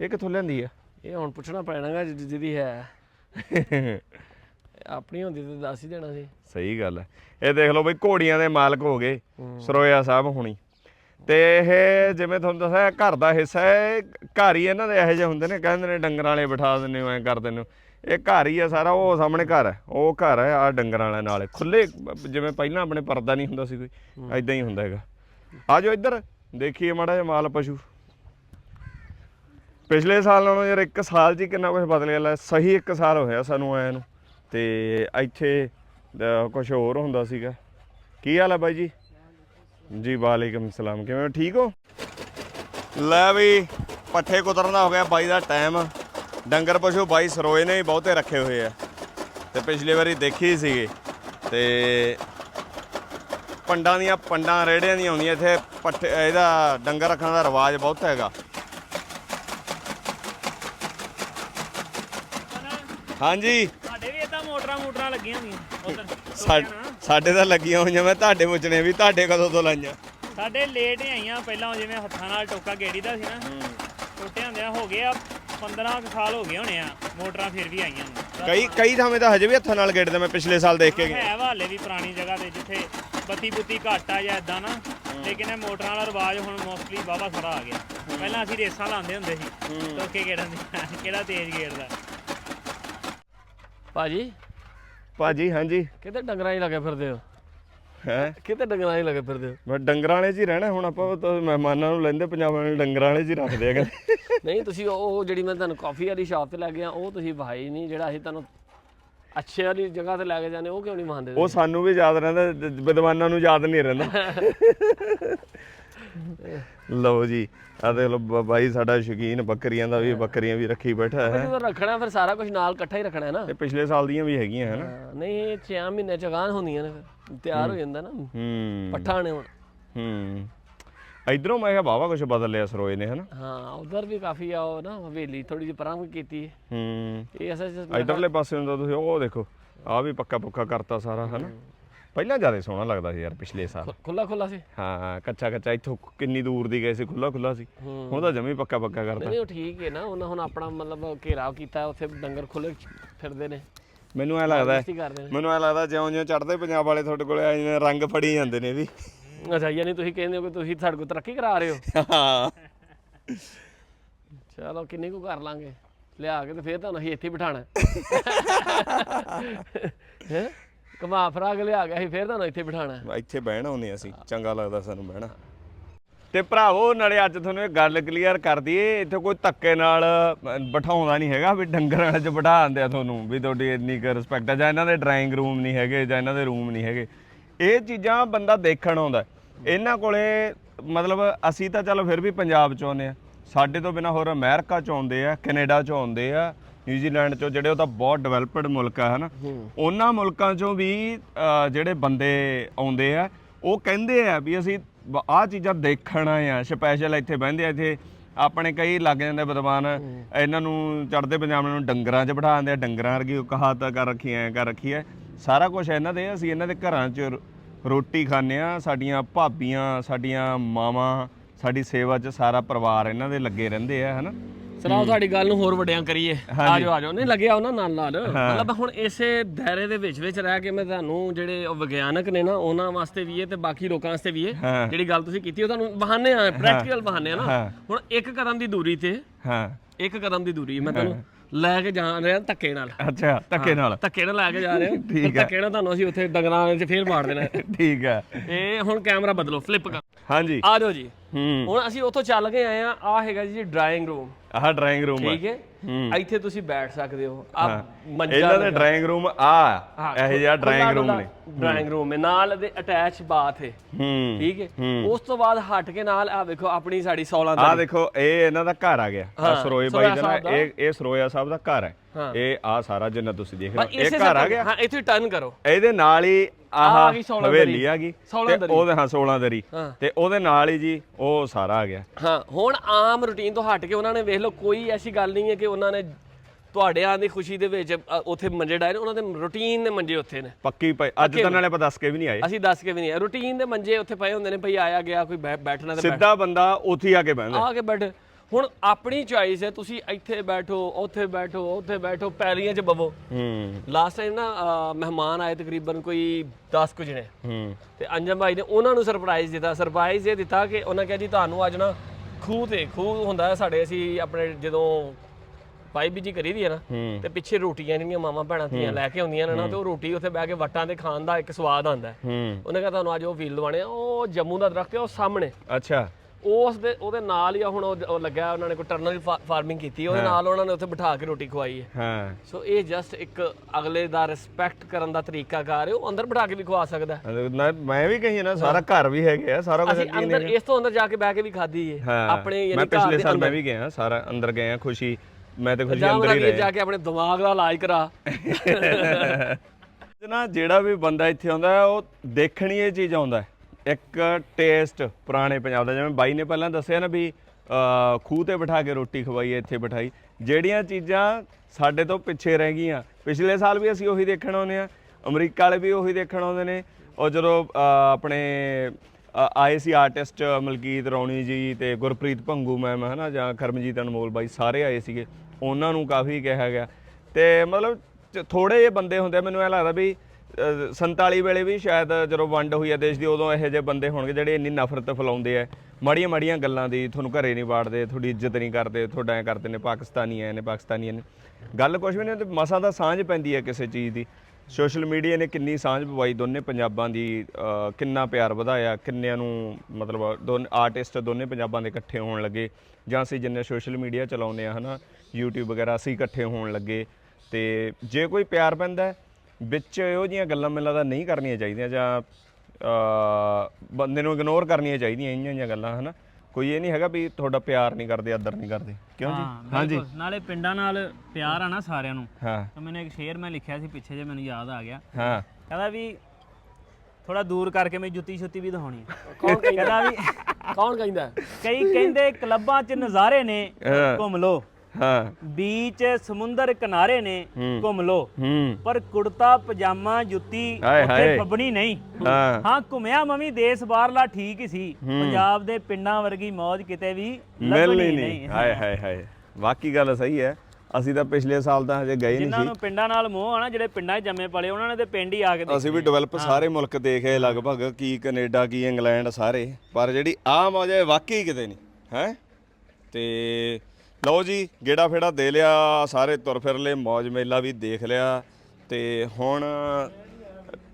ਇਹ ਕਿੱਥੋਂ ਲੈਂਦੀ ਆ? ਇਹ ਹੁਣ ਪੁੱਛਣਾ ਪੈਣਾਗਾ ਜਿਹਦੀ ਹੈ। ਆਪਣੀ ਹੁੰਦੀ ਤੇ ਦੱਸ ਹੀ ਦੇਣਾ ਸੀ। ਸਹੀ ਗੱਲ ਹੈ। ਇਹ ਦੇਖ ਲਓ ਬਈ ਘੋੜੀਆਂ ਦੇ ਮਾਲਕ ਹੋ ਗਏ ਸਰੋਇਆ ਸਾਹਿਬ ਹੁਣੀ। ਤੇ ਇਹ ਜਿਵੇਂ ਤੁਹਾਨੂੰ ਦੱਸਿਆ ਘਰ ਦਾ ਹਿੱਸਾ ਹੈ। ਇਹ ਘਰ ਹੀ ਇਹਨਾਂ ਦੇ ਇਹੋ ਜਿਹੇ ਹੁੰਦੇ ਨੇ ਕਹਿੰਦੇ ਨੇ ਡੰਗਰਾਂ ਵਾਲੇ ਬਿਠਾ ਦਿੰਦੇ ਹੋ ਐ ਕਰ ਦਿੰਦੇ ਹੋ। ਇਹ ਘਰ ਹੀ ਆ ਸਾਰਾ ਉਹ ਸਾਹਮਣੇ ਘਰ ਹੈ। ਉਹ ਘਰ ਹੈ ਆ ਡੰਗਰਾਂ ਵਾਲੇ ਨਾਲ ਖੁੱਲੇ ਜਿਵੇਂ ਪਹਿਲਾਂ ਆਪਣੇ ਪਰਦਾ ਨਹੀਂ ਹੁੰਦਾ ਸੀ ਕੋਈ ਐਦਾਂ ਹੀ ਹੁੰਦਾ ਹੈਗਾ। ਆ ਜਾਓ ਇੱਧਰ ਦੇਖੀਏ ਮਾੜਾ ਜਿਹਾ ਮਾਲ ਪਸ਼ੂ। ਪਿਛਲੇ ਸਾਲ ਨਾਲੋਂ ਯਾਰ ਇੱਕ ਸਾਲ 'ਚ ਹੀ ਕਿੰਨਾ ਕੁਝ ਬਦਲ ਗਿਆ ਲੈ ਸਹੀ ਇੱਕ ਸਾਲ ਹੋਇਆ ਸਾਨੂੰ ਆਇਆ ਨੂੰ। ਤੇ ਇੱਥੇ ਕੁਝ ਹੋਰ ਹੁੰਦਾ ਸੀਗਾ। ਕੀ ਹਾਲ ਹੈ ਬਾਈ ਜੀ? ਜੀ, ਵਾਲੇਕਮ ਸਲਾਮ। ਕਿਵੇਂ ਠੀਕ ਹੋ? ਲੈ ਵੀ, ਪੱਠੇ ਕੁਤਰਨ ਦਾ ਹੋ ਗਿਆ ਬਾਈ ਦਾ ਟਾਈਮ। ਡੰਗਰ ਪਸ਼ੂ ਬਾਈ ਸਰੋਏ ਨੇ ਹੀ ਬਹੁਤੇ ਰੱਖੇ ਹੋਏ ਆ। ਤੇ ਪਿਛਲੀ ਵਾਰੀ ਦੇਖੀ ਸੀਗੇ। ਤੇ ਪੰਡਾਂ ਦੀਆਂ ਪੰਡਾਂ ਰੇੜਿਆਂ ਦੀਆਂ ਹੁੰਦੀਆਂ ਇੱਥੇ। ਪੱਠੇ, ਇਹਦਾ ਡੰਗਰ ਰੱਖਣ ਦਾ ਰਿਵਾਜ ਬਹੁਤ ਹੈਗਾ। ਹਾਂਜੀ। ਮੋਟਰਾਂ ਲੱਗੀਆਂ ਹੁੰਦੀਆਂ ਉਧਰ ਸਾ- ਸਾਡੇ ਤਾਂ ਲੱਗੀਆਂ ਹੋਈਆਂ ਮੈਂ ਤੁਹਾਡੇ ਪੁੱਛਣੇ ਵੀ ਤੁਹਾਡੇ ਕਦੋਂ ਤੋਂ ਲਾਈਆਂ? ਸਾਡੇ ਲੇਟ ਹੀ ਆਈਆਂ ਪਹਿਲਾਂ ਜਿਵੇਂ ਹੱਥਾਂ ਨਾਲ ਟੋਕਾ ਗੇੜੀ ਦਾ ਸੀ ਨਾ। ਟੋਟੇ ਹੁੰਦਿਆਂ ਹੋ ਗਏ ਆ 15 ਕੁ ਸਾਲ ਹੋ ਗਏ ਹੋਣੇ ਆ ਮੋਟਰਾਂ ਫਿਰ ਵੀ ਆਈਆਂ ਨੂੰ। ਕਈ ਕਈ ਥਾਵੇਂ ਤਾਂ ਹਜੇ ਵੀ ਹੱਥਾਂ ਨਾਲ ਗੇੜਦੇ ਮੈਂ ਪਿਛਲੇ ਸਾਲ ਦੇਖ ਕੇ ਗਿਆ। ਹੈ ਵਾ ਹਾਲੇ ਵੀ ਪੁਰਾਣੀ ਜਗ੍ਹਾ ਤੇ ਜਿੱਥੇ ਬੱਤੀ ਬੁੱਤੀ ਘੱਟ ਆ ਜਾਂ ਇਦਾਂ ਨਾ ਲੇਕਿਨ ਇਹ ਮੋਟਰਾਂ ਵਾਲਾ ਰਿਵਾਜ ਹੁਣ ਮੋਸਟਲੀ ਵਾਹਵਾ ਸਾਰਾ ਆ ਗਿਆ। ਪਹਿਲਾਂ ਅਸੀਂ ਰੇਸਾਂ ਲਾਉਂਦੇ ਹੁੰਦੇ ਸੀ ਟੋਕੇ ਗੇੜਨ ਦੀ ਕਿਹੜਾ ਤੇਜ਼ ਗੇੜਦਾ। ਭਾਜੀ ਭਾਜੀ ਹਾਂਜੀ। ਕਿਤੇ ਡੰਗਰਾਂ ਹੀ ਲੱਗੇ ਫਿਰਦੇ ਹੋ? ਹੈ? ਕਿਤੇ ਡੰਗਰਾਂ ਹੀ ਲੱਗੇ ਫਿਰਦੇ ਹੋ? ਮੈਂ ਡੰਗਰਾਂ ਵਾਲੇ 'ਚ ਹੀ ਰਹਿਣਾ ਹੁਣ ਆਪਾਂ ਤਾਂ ਮਹਿਮਾਨਾਂ ਨੂੰ ਲੈਂਦੇ ਪੰਜਾਬਾਂ ਨੂੰ ਡੰਗਰਾਂ ਵਾਲੇ 'ਚ ਹੀ ਰੱਖਦੇ ਆ ਕਹਿੰਦੇ ਨਹੀਂ ਤੁਸੀਂ ਉਹ ਜਿਹੜੀ ਮੈਂ ਤੁਹਾਨੂੰ ਕਾਫੀ ਵਾਲੀ ਸ਼ਾਪ ਤੇ ਲੈ ਗਿਆ ਉਹ ਤੁਸੀਂ ਭਾਈ ਨਹੀਂ ਜਿਹੜਾ ਅਸੀਂ ਤੁਹਾਨੂੰ ਅੱਛੇ ਵਾਲੀ ਜਗ੍ਹਾ ਤੇ ਲੈ ਕੇ ਜਾਂਦੇ ਉਹ ਕਿਉਂ ਨਹੀਂ ਮੰਨਦੇ ਉਹ ਸਾਨੂੰ ਵੀ ਯਾਦ ਰਹਿੰਦਾ ਵਿਦਵਾਨਾਂ ਨੂੰ ਯਾਦ ਨਹੀਂ ਰਹਿੰਦਾ। ਲਓ ਜੀ ਆ ਦੇਖ ਲਓ ਬ- ਬਾਈ ਸਾਡਾ ਸ਼ੌਕੀਨ ਬੱਕਰੀਆਂ ਦਾ ਵੀ ਬੱਕਰੀਆਂ ਵੀ ਰੱਖੀ ਬੈਠਾ ਹੈ। ਜਦੋਂ ਰੱਖਣਾ ਫਿਰ ਸਾਰਾ ਕੁਝ ਨਾਲ ਇਕੱਠਾ ਹੀ ਰੱਖਣਾ ਹੈ ਨਾ। ਇਹ ਪਿਛਲੇ ਸਾਲ ਦੀਆਂ ਵੀ ਹੈਗੀਆਂ ਹੈ ਨਾ? ਨਹੀਂ ਇਹ 6 ਮਹੀਨੇ ਚ ਗਾਂ ਹੁੰਦੀਆਂ ਨੇ ਫਿਰ ਤਿਆਰ ਹੋ ਜਾਂਦਾ ਨਾ। ਹੂੰ। ਪੱਠਾ ਨੇ ਹੁਣ। ਹੂੰ। ਇਧਰੋਂ ਮੈਂ ਕਿਹਾ ਬਾਵਾ ਕੁਝ ਬਦਲ ਲਿਆ ਸਰੋਏ ਨੇ ਹਨਾ ਹਾਂ ਉਧਰ ਵੀ ਕਾਫੀ ਆ ਉਹ ਨਾ ਹਵੇਲੀ ਥੋੜੀ ਜਿਹੀ ਪਰਾਂ ਕੀਤੀ ਹੈ। ਹੂੰ। ਇਹ ਅਸਲ ਇਧਰਲੇ ਪਾਸੇ ਹੁੰਦਾ ਤੁਸੀਂ ਉਹ ਦੇਖੋ ਆ ਵੀ ਪੱਕਾ ਪੁੱਕਾ ਕਰਤਾ ਸਾਰਾ ਹਨਾ ਪਹਿਲਾਂ ਜ਼ਿਆਦਾ ਸੋਹਣਾ ਲੱਗਦਾ ਸੀ ਯਾਰ ਪਿਛਲੇ ਸਾਲ। ਖੁੱਲਾ ਖੁੱਲਾ ਸੀ? ਹਾਂ ਕੱਚਾ ਕੱਚਾ ਇੱਥੋਂ ਕਿੰਨੀ ਦੂਰ ਦੀ ਗਏ ਸੀ ਖੁੱਲਾ ਖੁੱਲਾ ਸੀ। ਹੁਣ ਤਾਂ ਜਮੀ ਪੱਕਾ ਪੱਕਾ ਕਰਤਾ। ਨਹੀਂ ਉਹ ਠੀਕ ਹੈ ਨਾ ਉਹਨਾਂ ਹੁਣ ਆਪਣਾ ਮਤਲਬ ਘੇਰਾਵ ਕੀਤਾ ਉੱਥੇ ਡੰਗਰ ਖੁੱਲੇ ਫਿਰਦੇ ਨੇ। ਮੈਨੂੰ ਐ ਲੱਗਦਾ ਨੇ। ਮੈਨੂੰ ਐ ਲੱਗਦਾ ਜਿਉਂ ਜਿਉਂ ਚੜਦੇ ਪੰਜਾਬ ਵਾਲੇ ਤੁਹਾਡੇ ਕੋਲੇ ਆ ਜਾਂਦੇ ਰੰਗ ਫੜੀ ਜਾਂਦੇ ਨੇ ਵੀ ਅੱਛਾ ਯਾਨੀ ਤੁਸੀਂ ਕਹਿੰਦੇ ਹੋ ਕਿ ਤੁਸੀਂ ਸਾਡੇ ਕੋਲ ਤਰੱਕੀ ਕਰਾ ਰਹੇ ਹੋ? ਹਾਂ। ਚਲੋ ਕਿੰਨੀ ਕੁ ਕਰ ਲਾਂਗੇ। ਲਿਆ ਕੇ ਤੇ ਫੇਰ ਤੁਹਾਨੂੰ ਅਸੀਂ ਇੱਥੇ ਹੀ ਬਿਠਾਣਾ ਹੈ? ਕਮਾ ਫਰਾ ਕੇ ਲਿਆ ਗਿਆ ਸੀ ਫੇਰ ਤੁਹਾਨੂੰ ਇੱਥੇ ਬਿਠਾਣਾ ਇੱਥੇ ਬਹਿਣਾ ਹੁੰਦੇ ਅਸੀਂ, ਚੰਗਾ ਲੱਗਦਾ ਸਾਨੂੰ ਬਹਿਣਾ। ਤੇ ਭਰਾਵੋ, ਨਾਲੇ ਅੱਜ ਤੁਹਾਨੂੰ ਇਹ ਗੱਲ ਕਲੀਅਰ ਕਰ ਦਈਏ, ਇੱਥੇ ਕੋਈ ਧੱਕੇ ਨਾਲ ਬਿਠਾਉਂਦਾ ਨਹੀਂ ਹੈਗਾ ਵੀ ਡੰਗਰਾਂ ਵਾਲੇ ਚ ਬਿਠਾ ਦਿੰਦੇ ਆ ਤੁਹਾਨੂੰ, ਵੀ ਤੁਹਾਡੀ ਇੰਨੀ ਕੁ ਰਿਸਪੈਕਟ ਆ, ਜਾਂ ਇਹਨਾਂ ਦੇ ਡਰਾਇੰਗ ਰੂਮ ਨਹੀਂ ਹੈਗੇ, ਜਾਂ ਇਹਨਾਂ ਦੇ ਰੂਮ ਨਹੀਂ ਹੈਗੇ। ਇਹ ਚੀਜ਼ਾਂ ਬੰਦਾ ਦੇਖਣ ਆਉਂਦਾ ਇਹਨਾਂ ਕੋਲੇ, ਮਤਲਬ ਅਸੀਂ ਤਾਂ ਚਲੋ ਫਿਰ ਵੀ ਪੰਜਾਬ ਚ ਆਉਂਦੇ ਆ ਸਾਡੇ ਤੋਂ ਬਿਨਾ ਹੋਰ ਅਮਰੀਕਾ ਚ ਆਉਂਦੇ ਆ, ਕੈਨੇਡਾ ਚ ਆਉਂਦੇ ਆ ਨਿਊਜ਼ੀਲੈਂਡ ਚੋਂ ਜਿਹੜੇ ਉਹ ਤਾਂ ਬਹੁਤ ਡਿਵੈਲਪਡ ਮੁਲਕ ਆ ਹਨਾ? ਉਹਨਾਂ ਮੁਲਕਾਂ ਚੋਂ ਵੀ ਜਿਹੜੇ ਬੰਦੇ ਆਉਂਦੇ ਆ ਉਹ ਕਹਿੰਦੇ ਆ ਵੀ ਅਸੀਂ ਆਹ ਚੀਜ਼ਾਂ ਦੇਖਣ ਆ ਸਪੈਸ਼ਲ ਇੱਥੇ ਬਹਿੰਦੇ ਆ ਇੱਥੇ ਆਪਣੇ ਕਈ ਲੱਗ ਜਾਂਦੇ ਵਿਦਵਾਨ ਇਹਨਾਂ ਨੂੰ ਚੜਦੇ ਪੰਜਾਬਣ ਨੂੰ ਡੰਗਰਾਂ 'ਚ ਬਿਠਾ ਦਿੰਦੇ ਆ ਡੰਗਰਾਂ ਵਰਗੀ ਕਹਾਤ ਕਰ ਰੱਖੀ ਐ ਕਰ ਰੱਖੀ ਐ। ਸਾਰਾ ਕੁਝ ਇਹਨਾਂ ਦੇ ਅਸੀਂ ਇਹਨਾਂ ਦੇ ਘਰਾਂ 'ਚ ਰੋਟੀ ਖਾਂਦੇ ਆ ਸਾਡੀਆਂ ਭਾਬੀਆਂ ਸਾਡੀਆਂ ਮਾਵਾਂ ਸਾਡੀ ਸੇਵਾ 'ਚ ਸਾਰਾ ਪਰਿਵਾਰ ਇਹਨਾਂ ਦੇ ਲੱਗੇ ਰਹਿੰਦੇ ਆ ਹਨਾ? ਸੁਣਾਓ ਤੁਹਾਡੀ ਗੱਲ ਨੂੰ ਹੋਰ ਵੱਡਿਆਂ ਕਰੀਏ। ਆ ਜਾਓ ਆ ਜਾਓ। ਨਹੀਂ ਲੱਗਿਆ ਉਹਨਾਂ ਨਾਲ ਨਾਲ। ਮਤਲਬ ਹੁਣ ਇਸੇ ਦਾਇਰੇ ਦੇ ਵਿੱਚ ਵਿੱਚ ਰਹਿ ਕੇ ਮੈਂ ਤੁਹਾਨੂੰ ਜਿਹੜੇ ਉਹ ਵਿਗਿਆਨਕ ਨੇ ਨਾ ਉਹਨਾਂ ਵਾਸਤੇ ਵੀ ਇਹ ਤੇ ਬਾਕੀ ਲੋਕਾਂ ਵਾਸਤੇ ਵੀ ਇਹ। ਜਿਹੜੀ ਗੱਲ ਤੁਸੀਂ ਕੀਤੀ ਉਹ ਤੁਹਾਨੂੰ ਬਹਾਨੇ ਆ ਪ੍ਰੈਕਟੀਕਲ ਬਹਾਨੇ ਆ ਨਾ। ਹੁਣ ਇੱਕ ਕਦਮ ਦੀ ਦੂਰੀ ਤੇ ਹਾਂ। ਇੱਕ ਕਦਮ ਦੀ ਦੂਰੀ ਮੈਂ ਤੁਹਾਨੂੰ ਲੈ ਕੇ ਜਾ ਰਿਹਾ ਧੱਕੇ ਨਾਲ। ਅੱਛਾ ਧੱਕੇ ਨਾਲ। ਧੱਕੇ ਨਾਲ ਲੈ ਕੇ ਜਾ ਰਹੇ ਹਾਂ। ਠੀਕ ਧੱਕੇ ਨਾਲ ਤੁਹਾਨੂੰ ਅਸੀਂ ਉੱਥੇ ਡੰਗਰਾਂ 'ਚ ਫੇਰ ਮਾਰ ਦੇਣਾ ਠੀਕ ਹੈ। ਇਹ ਹੁਣ ਕੈਮਰਾ ਬਦਲੋ ਫਲਿੱਪ ਕਰ। ਹਾਂਜੀ। ਆ ਜਾਓ ਜੀ। ਹੂੰ। ਹੁਣ ਅਸੀਂ ਉੱਥੋਂ ਚੱਲ ਕੇ ਆਏ ਆ ਆ ਹੈਗਾ ਜੀ ਡਰਾਇੰਗ ਰੂਮ ਆਹ ਡਰਾਇੰਗ ਰੂਮ ਹੈ ਠੀਕ ਹੈ? ਇੱਥੇ ਤੁਸੀਂ ਬੈਠ ਸਕਦੇ ਹੋ। ਆ ਮੰਜਾ ਇਹਨਾਂ ਦੇ ਡਰਾਇੰਗ ਰੂਮ ਆ। ਇਹ ਜਿਹਾ ਡਰਾਇੰਗ ਰੂਮ ਨੇ। ਡਰਾਇੰਗ ਰੂਮ ਹੈ। ਨਾਲ ਦੇ ਅਟੈਚ ਬਾਥ ਹੈ। ਹੂੰ। ਠੀਕ ਹੈ? ਉਸ ਤੋਂ ਬਾਅਦ ਹਟ ਕੇ ਨਾਲ ਆ ਵੇਖੋ ਆਪਣੀ ਸਾਡੀ 16 ਦਾ ਆ ਦੇਖੋ ਇਹ ਇਹਨਾਂ ਦਾ ਘਰ ਆ ਗਿਆ। ਸਰੋਏ ਬਾਈ ਦਾ। ਇਹ ਇਹ ਸਰੋਇਆ ਸਾਹਿਬ ਦਾ ਘਰ ਹੈ। ਇਹ ਆ ਸਾਰਾ ਜਿੰਨਾ ਤੁਸੀਂ ਦੇਖ ਰਹੇ ਹੋ। ਇਹ ਘਰ ਆ ਗਿਆ। ਹਾਂ ਇੱਥੇ ਟਰਨ ਕਰੋ। ਇਹਦੇ ਨਾਲ ਹੀ ਆਹ ਹਵੇਲੀ ਦਰੀ। ਆ ਗਈ। ਤੇ। ਉਹਦੇ ਹਾਂ 16 ਦਰੀ। ਤੇ ਉਹਦੇ ਨਾਲ ਹੀ ਜੀ ਉਹ ਸਾਰਾ ਆ ਗਿਆ। ਹਾਂ ਹੁਣ ਆਮ ਰੁਟੀਨ ਤੋਂ ਹਟ ਕੇ ਉਹਨਾਂ ਨੇ ਵੇਖ ਲਓ ਕੋਈ ਐਸੀ ਗੱਲ ਨਹੀਂ ਹੈ ਕਿ ਉਹਨਾਂ ਨੇ ਤੁਹਾਡੇ ਆਂ ਦੀ ਖੁਸ਼ੀ ਦੇ ਵਿੱਚ ਅ, ਉੱਥੇ ਮੰਜੇ ਡਾਏ ਨੇ ਉਹਨਾਂ ਦੇ ਰੁਟੀਨ ਦੇ ਮੰਜੇ ਉੱਥੇ ਨੇ। ਪੱਕੀ ਪਈ ਅੱਜ ਤਾਂ ਨਾਲੇ ਆਪਾਂ ਦੱਸ ਕੇ ਵੀ ਨਹੀਂ ਆਏ। ਅਸੀਂ ਦੱਸ ਕੇ ਵੀ ਨਹੀਂ ਰੁਟੀਨ ਦੇ ਮੰਜੇ ਉੱਥੇ ਪਏ ਹੁੰਦੇ ਨੇ ਭਈ ਆਇਆ ਗਿਆ ਕੋਈ ਬੈ- ਬੈਠਣਾ ਤੇ ਸਿੱਧਾ ਬੰਦਾ ਉੱਥੇ ਹੀ ਆ ਕੇ ਬਹਿੰਦਾ ਆ ਕੇ ਬੈਠ। ਹੁਣ ਆਪਣੀ ਚੁਆਇਸ ਹੈ ਤੁਸੀਂ ਇੱਥੇ ਬੈਠੋ ਉੱਥੇ ਬੈਠੋ ਉੱਥੇ ਬੈਠੋ ਪੈਰੀਆਂ 'ਚ ਬਵੋ। ਹੂੰ। ਲਾਸਟ ਟਾਈਮ ਨਾ ਅ, ਮਹਿਮਾਨ ਆਏ ਤਕਰੀਬਨ ਕੋਈ 10 ਕੁ ਜਣੇ। ਹੂੰ। ਤੇ ਅੰਜਮ ਭਾਈ ਨੇ ਉਹਨਾਂ ਨੂੰ ਸਰਪ੍ਰਾਈਜ਼ ਦਿੱਤਾ। ਸਰਪ੍ਰਾਈਜ਼ ਇਹ ਦਿੱਤਾ ਕਿ ਉਹਨਾਂ ਕਿਹਾ ਜੀ ਤੁਹਾਨੂੰ ਅੱਜ ਨਾ ਖੂਹ ਤੇ ਖੂਹ ਹੁੰਦਾ ਹੈ ਸਾਡੇ ਅਸੀਂ ਆਪਣੇ ਜਦੋਂ ਪਾਈ ਬੀਜੀ ਕਰੀ ਦੀ ਹੈ ਨਾ ਹੂੰ। ਤੇ ਪਿੱਛੇ ਰੋਟੀਆਂ ਜਿਹੜੀਆਂ ਮਾਵਾਂ ਭੈਣਾਂ ਧੀਆਂ ਲੈ ਕੇ ਆਉਂਦੀਆਂ ਨੇ ਨਾ ਤੇ ਉਹ ਰੋਟੀ ਉੱਥੇ ਬਹਿ ਕੇ ਵੱਟਾਂ ਤੇ ਖਾਣ ਦਾ ਇੱਕ ਸਵਾਦ ਆਉਂਦਾ ਹੈ। ਹੂੰ। ਉਹਨੇ ਕਿਹਾ ਤੁਹਾਨੂੰ ਅੱਜ ਉਹ ਫੀਲ ਦਵਾਣੇ ਆ ਉਹ ਜੰਮੂ ਦਾ ਦਰਖਤ ਹੈ ਉਹ ਸਾਹਮਣੇ। ਅੱਛਾ। ਉਸ ਦੇ ਉਹਦੇ ਨਾਲ ਹੀ ਆ ਹੁਣ ਉਹ ਉਹ ਲੱਗਾ ਉਹਨਾਂ ਨੇ ਕੋਈ ਟਰਨਲ ਫਾਰਮਿੰਗ ਕੀਤੀ ਉਹਦੇ ਨਾਲ ਉਹਨਾਂ ਨੇ ਉੱਥੇ ਬਿਠਾ ਕੇ ਰੋਟੀ ਖਵਾਈ ਹੈ। ਹਾਂ। ਸੋ ਇਹ ਜਸਟ ਇੱਕ ਅਗਲੇ ਦਾ ਰਿਸਪੈਕਟ ਕਰਨ ਦਾ ਤਰੀਕਾ ਕਾਰ ਹੈ ਉਹ ਅੰਦਰ ਬਿਠਾ ਕੇ ਵੀ ਖਵਾ ਸਕਦਾ ਹੈ। ਨਾ- ਮੈਂ ਵੀ ਕਹੀ ਨਾ ਸਾਰਾ ਘਰ ਵੀ ਹੈਗੇ ਆ ਸਾਰਾ ਕੁਝ ਅਸੀਂ ਅੰਦਰ ਇਸ ਤੋਂ ਅੰਦਰ ਜਾ ਕੇ ਬਹਿ ਕੇ ਵੀ ਖਾਧੀ ਹੈ ਆਪਣੇ ਮੈਂ ਯਾਨੀ ਪਿਛਲੇ ਘਰ ਸਾਲ ਮੈਂ ਵੀ ਗਿਆ ਸਾਰਾ ਅੰਦਰ ਗਏ ਆ ਖੁਸ਼ੀ ਮੈਂ ਤੇ ਖੁਸ਼ੀ ਅੰਦਰ ਹੀ ਰਹੇ ਜਾ ਕੇ ਆਪਣੇ ਦਿਮਾਗ ਦਾ ਇਲਾਜ ਕਰਾ। ਨਾ ਜਿਹੜਾ ਵੀ ਬੰਦਾ ਇੱਥੇ ਆਉਂਦਾ ਹੈ, ਉਹ ਦੇਖਣੀ ਇਹ ਚੀਜ਼ ਆਉਂਦਾ ਹੈ। ਇੱਕ ਟੇਸਟ ਪੁਰਾਣੇ ਪੰਜਾਬ ਦਾ ਜਿਵੇਂ ਬਾਈ ਨੇ ਪਹਿਲਾਂ ਦੱਸਿਆ ਨਾ ਵੀ ਖੂਹ ਤੇ ਬਿਠਾ ਕੇ ਰੋਟੀ ਖਵਾਈ ਇੱਥੇ ਬਿਠਾਈ। ਜਿਹੜੀਆਂ ਚੀਜ਼ਾਂ ਸਾਡੇ ਤੋਂ ਪਿੱਛੇ ਰਹਿ ਗਈਆਂ ਪਿਛਲੇ ਸਾਲ ਵੀ ਅਸੀਂ ਉਹੀ ਦੇਖਣ ਆਉਂਦੇ ਆ ਅਮਰੀਕਾ ਵਾਲੇ ਵੀ ਉਹੀ ਦੇਖਣ ਆਉਂਦੇ ਨੇ। ਉਹ ਜਦੋਂ ਆਪਣੇ ਆਏ ਸੀ ਆਰਟਿਸਟ ਮਲਕੀਤ ਰੌਣੀ ਜੀ ਤੇ ਗੁਰਪ੍ਰੀਤ ਭੰਗੂ ਮੈਮ ਹਨਾ ਜਾਂ ਕਰਮਜੀਤ ਅਨਮੋਲ ਬਾਈ ਸਾਰੇ ਆਏ ਸੀਗੇ। ਉਹਨਾਂ ਨੂੰ ਕਾਫੀ ਕਿਹਾ ਗਿਆ। ਤੇ ਮਤਲਬ ਥੋੜੇ ਜਿਹੇ ਬੰਦੇ ਹੁੰਦੇ ਆ, ਮੈਨੂੰ ਐ ਲੱਗਦਾ ਵੀ 47 ਵੇਲੇ ਵੀ ਸ਼ਾਇਦ ਜਦੋਂ ਵੰਡ ਹੋਈ ਹੈ ਦੇਸ਼ ਦੀ, ਉਦੋਂ ਇਹੋ ਜਿਹੇ ਬੰਦੇ ਹੋਣਗੇ ਜਿਹੜੇ ਇੰਨੀ ਨਫ਼ਰਤ ਫੈਲਾਉਂਦੇ ਆ। ਮਾੜੀਆਂ ਮਾੜੀਆਂ ਗੱਲਾਂ ਦੀ ਤੁਹਾਨੂੰ ਘਰੇ ਨਹੀਂ ਵਾੜਦੇ, ਤੁਹਾਡੀ ਇੱਜ਼ਤ ਨਹੀਂ ਕਰਦੇ, ਤੁਹਾਡਾ ਐ ਕਰਦੇ ਨੇ, ਪਾਕਿਸਤਾਨੀ ਐ ਨੇ, ਪਾਕਿਸਤਾਨੀ ਨੇ। ਗੱਲ ਕੁਝ ਵੀ ਨਹੀਂ ਤੇ ਮਸਾਂ ਦਾ ਸਾਂਝ ਪੈਂਦੀ ਹੈ ਕਿਸੇ ਚੀਜ਼ ਦੀ। ਸੋਸ਼ਲ ਮੀਡੀਆ ਨੇ ਕਿੰਨੀ ਸਾਂਝ ਪਵਾਈ ਦੋਨੇ ਪੰਜਾਬਾਂ ਦੀ ਕਿੰਨਾ ਪਿਆਰ ਵਧਾਇਆ, ਕਿੰਨਿਆਂ ਨੂੰ ਮਤਲਬ ਦੋਨ, ਆਰਟਿਸਟ ਦੋਨੇ ਪੰਜਾਬਾਂ ਦੇ ਇਕੱਠੇ ਹੋਣ ਲੱਗੇ, ਜਾਂ ਅਸੀਂ ਜਿੰਨੇ ਸੋਸ਼ਲ ਮੀਡੀਆ ਚਲਾਉਂਦੇ ਆ, ਹਨਾ, YouTube ਵਗੈਰਾ ਅਸੀਂ ਇਕੱਠੇ ਹੋਣ ਲੱਗੇ। ਤੇ ਜੇ ਕੋਈ ਪਿਆਰ ਪੈਂਦਾ ਵਿੱਚ ਇਹੋ ਜਿਹੀਆਂ ਗੱਲਾਂ ਮੈਨੂੰ ਲੱਗਦਾ ਨਹੀਂ ਕਰਨੀਆਂ ਚਾਹੀਦੀਆਂ ਜਾਂ ਅ, ਬੰਦੇ ਨੂੰ ਇਗਨੋਰ ਕਰਨੀਆਂ ਚਾਹੀਦੀਆਂ ਇੰਨੀਆਂ ਜਿਹੀਆਂ ਗੱਲਾਂ ਹਨਾ? ਕੋਈ ਇਹ ਨਹੀਂ ਹੈਗਾ ਵੀ ਤੁਹਾਡਾ ਪਿਆਰ ਨਹੀਂ ਕਰਦੇ ਆਦਰ ਨਹੀਂ ਕਰਦੇ। ਕਿਉਂ ਜੀ? ਹਾਂਜੀ। ਨਾਲੇ ਪਿੰਡਾਂ ਨਾਲ ਪਿਆਰ ਆ ਨਾ ਸਾਰਿਆਂ ਨੂੰ। ਹਾਂ। ਤਾਂ ਮੈਨੂੰ ਇੱਕ ਸ਼ੇਰ ਮੈਂ ਲਿਖਿਆ ਸੀ ਪਿੱਛੇ ਜੇ ਮੈਨੂੰ ਯਾਦ ਆ ਗਿਆ। ਹਾਂ। ਕਹਿੰਦਾ ਵੀ ਥੋੜਾ ਦੂਰ ਕਰਕੇ ਮੈਂ ਜੁੱਤੀ ਛੁੱਤੀ ਵੀ ਦਿਖਾਉਣੀ ਹੈ ਕੌਣ ਕਹਿੰਦਾ? ਵੀ ਕੌਣ ਕਹਿੰਦਾ? ਕਈ ਕਹਿੰਦੇ ਕਲੱਬਾਂ 'ਚ ਨਜ਼ਾਰੇ ਨੇ। ਘੁੰਮ ਲੋ ਹਾਂ। ਬੀਚ ਸਮੁੰਦਰ ਕਿਨਾਰੇ ਨੇ। ਘੁੰਮ ਲੋ ਪਰ ਕੁੜਤਾ ਪਜਾਮਾ ਜੁੱਤੀ ਹਾਏ। ਫੱਬਣੀ ਨਹੀਂ। ਹਾਂ। ਹਾਂ ਘੁੰਮਿਆ ਮਵੀ ਦੇਸ਼ ਬਾਹਰਲਾ ਠੀਕ ਹੀ ਸੀ। ਪੰਜਾਬ ਦੇ ਪਿੰਡਾਂ ਵਰਗੀ ਮੌਜ ਕਿਤੇ ਵੀ ਲੱਭਣੀ ਨਹੀਂ। ਹਾਏ ਹਾਏ ਹਾਏ। ਵਾਕੀ ਗੱਲ ਸਹੀ ਹੈ। ਅਸੀਂ ਤਾਂ ਪਿਛਲੇ ਸਾਲ ਤਾਂ ਹਜੇ ਗਏ ਨਹੀਂ ਜਿਨ੍ਹਾਂ ਸੀ। ਨੂੰ ਪਿੰਡਾਂ ਨਾਲ ਮੋਹ ਆ ਨਾ ਜਿਹੜੇ ਪਿੰਡਾਂ 'ਚ ਜੰਮੇ ਪਲੇ ਉਹਨਾਂ ਨੇ ਤੇ ਪਿੰਡ ਹੀ ਆ ਕੇ ਅਸੀਂ ਵੀ ਡਿਵੈਲਪ ਸਾਰੇ ਮੁਲਕ ਦੇਖੇ ਲਗਭਗ ਕੀ ਕੈਨੇਡਾ ਕੀ ਇੰਗਲੈਂਡ ਸਾਰੇ। ਪਰ ਜਿਹੜੀ ਆ ਮੌਜ ਹੈ ਵਾਕਈ ਕਿਤੇ ਨਹੀਂ। ਹੈ? ਤੇ ਲਓ ਜੀ ਗੇੜਾ ਫੇੜਾ ਦੇ ਲਿਆ ਸਾਰੇ ਤੁਰ ਫਿਰ ਲਏ ਮੌਜ ਮੇਲਾ ਵੀ ਦੇਖ ਲਿਆ। ਤੇ ਹੁਣ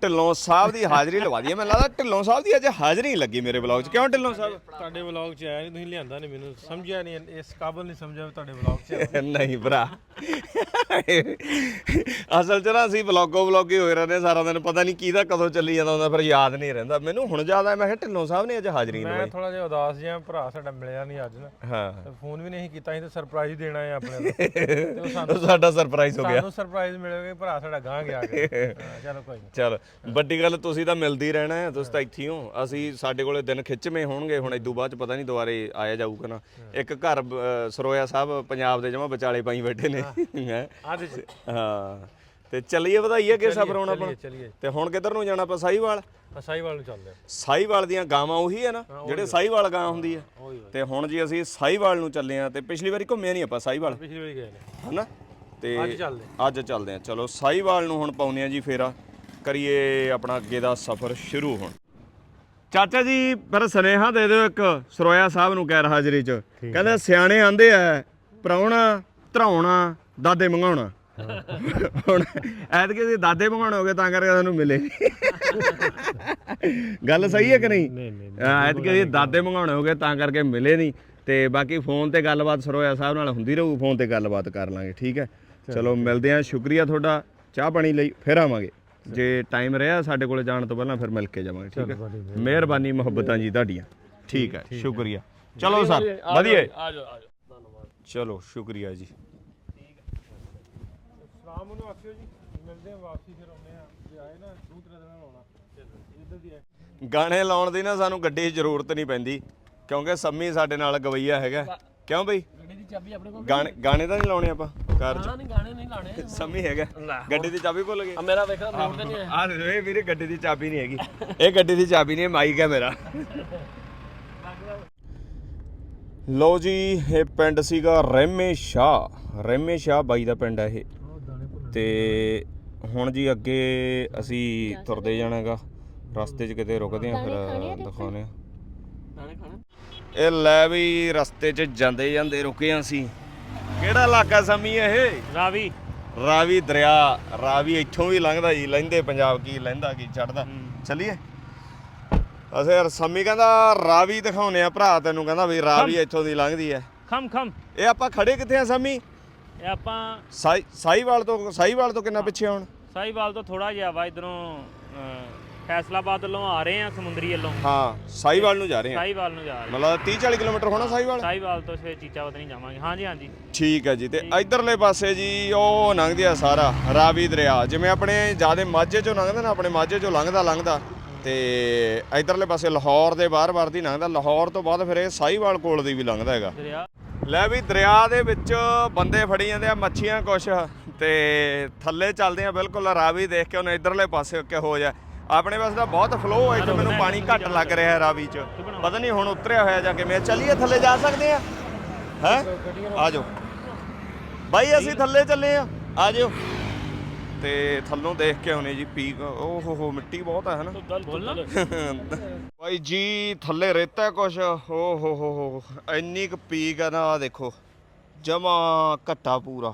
ਢਿੱਲੋਂ ਸਾਹਿਬ ਦੀ ਹਾਜ਼ਰੀ ਲਵਾ ਦਈਏ ਮੈਨੂੰ ਲੱਗਦਾ ਢਿੱਲੋਂ ਸਾਹਿਬ ਦੀ ਅੱਜ ਹਾਜ਼ਰੀ ਨਹੀਂ ਲੱਗੀ ਮੇਰੇ ਬਲੌਗ 'ਚ। ਕਿਉਂ ਢਿੱਲੋਂ ਸਾਹਿਬ? ਤੁਹਾਡੇ ਵਲੌਗ 'ਚ ਆਇਆ ਨਹੀਂ ਤੁਸੀਂ ਲਿਆਂਦਾ ਨਹੀਂ ਮੈਨੂੰ ਸਮਝਿਆ ਨਹੀਂ ਇਸ ਕਾਬਲ ਨਹੀਂ ਸਮਝਿਆ ਵੀ ਤੁਹਾਡੇ ਵਲੌਗ 'ਚ। ਨਹੀਂ ਭਰਾ ਅਸਲ 'ਚ ਨਾ ਅਸੀਂ ਵਲੌਗੋ ਵਲੌਗੀ ਹੋਏ ਰਹਿੰਦੇ ਸਾਰਾ ਦਿਨ ਪਤਾ ਨਹੀਂ ਕਿਹਦਾ ਕਦੋਂ ਚੱਲੀ ਜਾਂਦਾ ਹੁੰਦਾ ਫਿਰ ਯਾਦ ਨਹੀਂ ਰਹਿੰਦਾ। ਮੈਨੂੰ ਹੁਣ ਯਾਦ ਆਇਆ ਮੈਂ ਕਿਹਾ ਢਿੱਲੋਂ ਸਾਹਿਬ ਨੇ ਅੱਜ ਹਾਜ਼ਰੀ ਮੈਂ ਲਵਾਈ। ਥੋੜਾ ਜਿਹਾ ਉਦਾਸ ਜਿਹਾ ਭਰਾ ਸਾਡਾ ਮਿਲਿਆ ਨਹੀਂ ਅੱਜ ਨਾ। ਹਾਂ। ਤੇ ਫੋਨ ਵੀ ਨਹੀਂ ਕੀਤਾ ਸੀ ਤੇ ਸਰਪ੍ਰਾਈਜ਼ ਦੇਣਾ ਹੈ ਆਪਣੇ ਨੂੰ। ਤੇ ਉਹ ਸਾਨੂੰ ਉਹ ਸਾਡਾ ਸਰਪ੍ਰਾਈਜ਼ ਹੋ ਗਿਆ। ਸਾਨੂੰ ਸਰਪ੍ਰਾਈਜ਼ ਮਿਲੇਗਾ ਭਰਾ ਸਾਡਾ ਗਾਂ ਗਿਆ ਗਿਆ ਹਾਂ, ਚਲੋ ਕੋਈ ਨਹੀਂ ਚਲ ਵੱਡੀ ਗੱਲ ਤੁਸੀਂ ਤਾਂ ਮਿਲਦੇ ਰਹਿਣਾ ਹੈ ਤੁਸੀਂ ਤਾਂ ਇੱਥੇ ਹੀ ਹੋ। ਅਸੀਂ ਸਾਡੇ ਕੋਲੇ ਦਿਨ ਖਿੱਚਵੇਂ ਹੋਣਗੇ ਹੁਣ ਇਦੋਂ ਬਾਅਦ ਚ ਪਤਾ ਨਹੀਂ ਦੁਬਾਰੇ ਆਇਆ ਜਾਊਗਾ ਨਾ। ਇੱਕ ਘਰ ਸਰੋਇਆ ਸਾਹਿਬ ਪੰਜਾਬ ਦੇ ਜਮਾ ਵਿਚਾਲੇ ਪਾਈ ਬੈਠੇ ਨੇ। ਹੈਂ। ਅੱਜ ਹਾਂ ਤੇ ਚੱਲੀਏ ਵਧਾਈਏ ਕਿ ਸਫਰ ਹੋਣਾ ਆਪਣਾ ਚਲੀਏ ਤੇ ਹੁਣ ਕਿੱਧਰ ਨੂੰ ਜਾਣਾ ਆਪਾਂ ਸਾਈਵਾਲ ਅਸਾਈਵਾਲ ਨੂੰ ਚੱਲਦੇ ਆ ਸਾਈਵਾਲ ਦੀਆਂ ਗਾਵਾਂ ਉਹੀ ਹੈ ਨਾ ਜਿਹੜੇ ਸਾਈਵਾਲ ਗਾਂ ਹੁੰਦੀ ਹੈ। ਤੇ ਹੁਣ ਜੀ ਅਸੀਂ ਸਾਈਵਾਲ ਨੂੰ ਚੱਲੇ ਆ ਤੇ ਪਿਛਲੀ ਵਾਰੀ ਘੁੰਮੇ ਨਹੀਂ ਆਪਾਂ ਸਾਈਵਾਲ ਪਿਛਲੀ ਵਾਰੀ ਗਏ ਨੇ ਹਨਾ? ਤੇ ਅੱਜ ਚੱਲਦੇ ਅੱਜ ਚੱਲਦੇ ਆ ਚਲੋ ਸਾਈਵਾਲ ਨੂੰ ਹੁਣ ਪਾਉਨੇ ਆ ਜੀ ਫੇਰਾ। ਕਰੀਏ ਆਪਣਾ ਅੱਗੇ ਦਾ ਸਫ਼ਰ ਸ਼ੁਰੂ ਹੁਣ। ਚਾਚਾ ਜੀ ਪਰ ਸੁਨੇਹਾ ਦੇ ਦਿਓ ਇੱਕ ਸਰੋਇਆ ਸਾਹਿਬ ਨੂੰ ਗੈਰ ਹਾਜ਼ਰੀ ਚ। ਕਹਿੰਦੇ ਸਿਆਣੇ ਆਂਦੇ ਆ ਪ੍ਰਾਹੁਣਾ ਧਰਾਉਣਾ। ਦਾਦੇ ਮੰਗਾਉਣਾ। ਹੁਣ ਐਤਕੀ ਅਸੀਂ ਦਾਦੇ ਮੰਗਾਉਣੇ ਹੋਗੇ ਤਾਂ ਕਰਕੇ ਸਾਨੂੰ ਮਿਲੇ ਗੱਲ ਸਹੀ ਹੈ ਕਿ ਨਹੀਂ? ਐਤਕੀ ਅਸੀਂ ਦਾਦੇ ਮੰਗਾਉਣੇ ਹੋਗੇ ਤਾਂ ਕਰਕੇ ਮਿਲੇ ਨਹੀਂ ਤੇ ਬਾਕੀ ਫੋਨ ਤੇ ਗੱਲਬਾਤ ਸਰੋਇਆ ਸਾਹਿਬ ਨਾਲ ਹੁੰਦੀ ਰਹੂ ਫੋਨ ਤੇ ਗੱਲਬਾਤ ਕਰ ਲਾਂਗੇ ਠੀਕ ਹੈ? ਚਲੋ ਮਿਲਦੇ ਹਾਂ ਸ਼ੁਕਰੀਆ ਤੁਹਾਡਾ। ਚਾਹ ਪਾਣੀ ਲਈ ਫਿਰ ਆਵਾਂਗੇ। ਜੇ ਟਾਈਮ ਰਿਹਾ ਸਾਡੇ ਕੋਲੇ ਜਾਣ ਤੋਂ ਪਹਿਲਾਂ ਫਿਰ ਮਿਲ ਕੇ ਜਾਵਾਂਗੇ ਠੀਕ ਹੈ? ਮਿਹਰਬਾਨੀ ਮੁਹੱਬਤਾਂ ਜੀ ਤੁਹਾਡੀਆਂ। ਠੀਕ ਹੈ ਸ਼ੁਕਰੀਆ। ਚਲੋ ਸਰ ਵਧੀਆ। ਆ ਜਾਓ ਆ ਜਾਓ। ਧੰਨਵਾਦ। ਚਲੋ ਸ਼ੁਕਰੀਆ ਜੀ। ਸਲਾਮ ਉਹਨੂੰ ਆਖਿਓ ਜੀ। ਮਿਲਦੇ ਆ ਵਾਪਸੀ ਫਿਰ ਆਉਂਦੇ ਆ ਜੇ ਆਏ ਨਾ ਦੋ ਤਿੰਨ ਦਿਨਾਂ ਨਾਲ ਆਉਣਾ। ਇੱਧਰ ਦੀ ਹੈ। ਗਾਣੇ ਲਾਉਣ ਦੀ ਨਾ ਸਾਨੂੰ ਗੱਡੀ 'ਚ ਜ਼ਰੂਰਤ ਨਹੀਂ ਪੈਂਦੀ ਕਿਉਂਕਿ ਸੰਮੀ ਸਾਡੇ ਨਾਲ ਗਵਈਆ ਹੈਗਾ। ਕਿਉਂ ਬਈ? ਗੱਡੀ ਦੀ ਚਾਬੀ ਆਪਣੇ ਕੋਲ ਗਾਣੇ ਗਾਣੇ ਤਾਂ ਨਹੀਂ ਲਾਉਣੇ ਆਪਾਂ ਕਾਰ 'ਚ। ਗਾਣਾ ਨਹੀਂ ਗਾਣੇ ਨਹੀਂ ਲਾਣੇ ਸੰਮੀ ਹੈਗਾ। ਗੱਡੀ ਦੀ ਚਾਬੀ ਭੁੱਲ ਗਏ। ਆ ਮੇਰਾ ਵੇਖ ਮੋੜ ਤੇ ਨਹੀਂ ਹੈ। ਆ ਇਹ ਵੀਰੇ ਗੱਡੀ ਦੀ ਚਾਬੀ ਨਹੀਂ ਹੈਗੀ। ਇਹ ਗੱਡੀ ਦੀ ਚਾਬੀ ਨਹੀਂ ਮਾਈਕ ਹੈ ਮੇਰਾ। ਲੋ ਜੀ ਇਹ ਪਿੰਡ ਸੀਗਾ ਰਹਿਮੇ ਸ਼ਾਹ ਰਹਿਮੇ ਸ਼ਾਹ ਬਾਈ ਦਾ ਪਿੰਡ ਹੈ ਇਹ। ਤੇ ਹੁਣ ਜੀ ਅੱਗੇ ਅਸੀਂ ਤੁਰਦੇ ਜਾਣਾਗਾ। ਰਸਤੇ 'ਚ ਕਿਤੇ ਰੁਕਦੇ ਆ ਫਿਰ ਦਿਖਾਉਨੇ ਆ ਇਹ ਲੈ ਵੀ ਰਸਤੇ 'ਚ ਜਾਂਦੇ ਜਾਂਦੇ ਰੁਕੇ ਹਾਂ ਅਸੀਂ। ਕਿਹੜਾ ਇਲਾਕਾ ਸਮੀ ਇਹ? ਰਾਵੀ। ਰਾਵੀ ਦਰਿਆ। ਰਾਵੀ ਇੱਥੋਂ ਵੀ ਲੰਘਦਾ ਜੀ ਲੈਂਦੇ ਪੰਜਾਬ ਕੀ ਲੈਂਦਾ ਕੀ ਚੜਦਾ ਚੱਲੀਏ। ਅਸੀਂ ਯਾਰ ਸੰਮੀ ਕਹਿੰਦਾ ਰਾਵੀ ਦਿਖਾਉਨੇ ਆ ਭਰਾ ਤੈਨੂੰ ਕਹਿੰਦਾ ਵੀ ਰਾਵੀ ਇੱਥੋਂ ਦੀ ਲੰਘਦੀ ਐ ਖਮ ਖਮ। ਇਹ ਆਪਾਂ ਖੜੇ ਕਿੱਥੇ ਆ ਸੰਮੀ? ਇਹ ਆਪਾਂ ਸਾਈ ਸਾਈਵਾਲ ਤੋਂ ਸਾਈਵਾਲ ਤੋਂ ਕਿੰਨਾ ਪਿੱਛੇ ਹੁਣ ਸਾਈਵਾਲ ਤੋਂ ਥੋੜਾ ਜਿਹਾ ਵਾ ਇਧਰੋਂ ਫੈਸਲਾਬਾਦ ਵੱਲੋਂ ਆ ਰਹੇ ਆ ਸਮੁੰਦਰੀ ਵੱਲੋਂ। ਹਾਂ ਸਾਈਵਾਲ ਨੂੰ ਜਾ ਰਹੇ ਆ ਸਾਈਵਾਲ ਨੂੰ ਜਾ ਰਹੇ ਮਤਲਬ 30 40 ਕਿਲੋਮੀਟਰ ਹੋਣਾ ਸਾਈਵਾਲ? ਸਾਈਵਾਲ ਤੋਂ ਫਿਰ ਚੀਚਾਵਤ ਨਹੀਂ ਜਾਵਾਂਗੇ। ਹਾਂਜੀ ਹਾਂਜੀ। ਠੀਕ ਹੈ ਜੀ ਤੇ ਇਧਰਲੇ ਪਾਸੇ ਜੀ ਉਹ ਲੰਘਦੀ ਆ ਸਾਰਾ ਰਾਵੀ ਦਰਿਆ। ਜਿਵੇਂ ਆਪਣੇ ਜਿਆਦੇ ਮਾਝੇ ਚੋਂ ਲੰਘਦਾ ਨਾ ਆਪਣੇ ਮਾਝੇ ਚੋਂ ਲੰਘਦਾ ਲੰਘਦਾ। ਤੇ ਇਧਰਲੇ ਪਾਸੇ ਲਾਹੌਰ ਦੇ ਬਾਹਰ-ਬਾਹਰ ਦੀ ਲੰਘਦਾ। ਲਾਹੌਰ ਤੋਂ ਬਾਅਦ ਫਿਰ ਇਹ ਸਾਈਵਾਲ ਕੋਲ ਦੀ ਵੀ ਲੰਘਦਾ ਹੈਗਾ। ਦਰਿਆ। ਲੈ ਵੀ ਦਰਿਆ ਦੇ ਵਿੱਚ ਬੰਦੇ ਫੜੀ ਜਾਂਦੇ ਆ, ਮੱਛੀਆਂ ਕੁਛ। ਤੇ ਥੱਲੇ ਚੱਲਦੇ ਆ, ਬਿਲਕੁਲ ਰਾਵੀ ਦੇਖ ਕੇ ਉਹਨੇ ਇਧਰਲੇ ਪਾਸੇ ਕਿ ਹੋ ਜਾ। ਆਪਣੇ ਪਾਸੇ ਤਾਂ ਬਹੁਤ ਫਲੋ ਹੈ ਇੱਥੇ ਮੈਨੂੰ ਪਾਣੀ ਘੱਟ ਲੱਗ ਰਿਹਾ ਹੈ ਰਾਵੀ 'ਚ। ਪਤਾ ਨਹੀਂ ਹੁਣ ਉਤਰਿਆ ਹੋਇਆ ਜਾਂ ਕਿਵੇਂ ਚੱਲੀਏ ਥੱਲੇ ਜਾ ਸਕਦੇ ਆ? ਹੈ? ਆ ਜਾਓ। ਬਾਈ, ਅਸੀਂ ਥੱਲੇ ਚੱਲੇ ਆ। ਆ ਜਾਓ। ਤੇ ਥੱਲੋਂ ਦੇਖ ਕੇ ਆਉਨੇ ਜੀ ਪੀਕ। ਓ ਹੋ ਹੋ ਮਿੱਟੀ ਬਹੁਤ ਹੈ ਹਨਾ? ਬੋਲਣਾ। ਬਾਈ ਜੀ ਥੱਲੇ ਰੇਤਾ ਕੁਛ। ਓ ਹੋ ਹੋ ਹੋ ਇੰਨੀ ਕੁ ਪੀਕ ਆ ਨਾ ਆਹ ਦੇਖੋ। ਜਮਾ ਘੱਟਾ ਪੂਰਾ।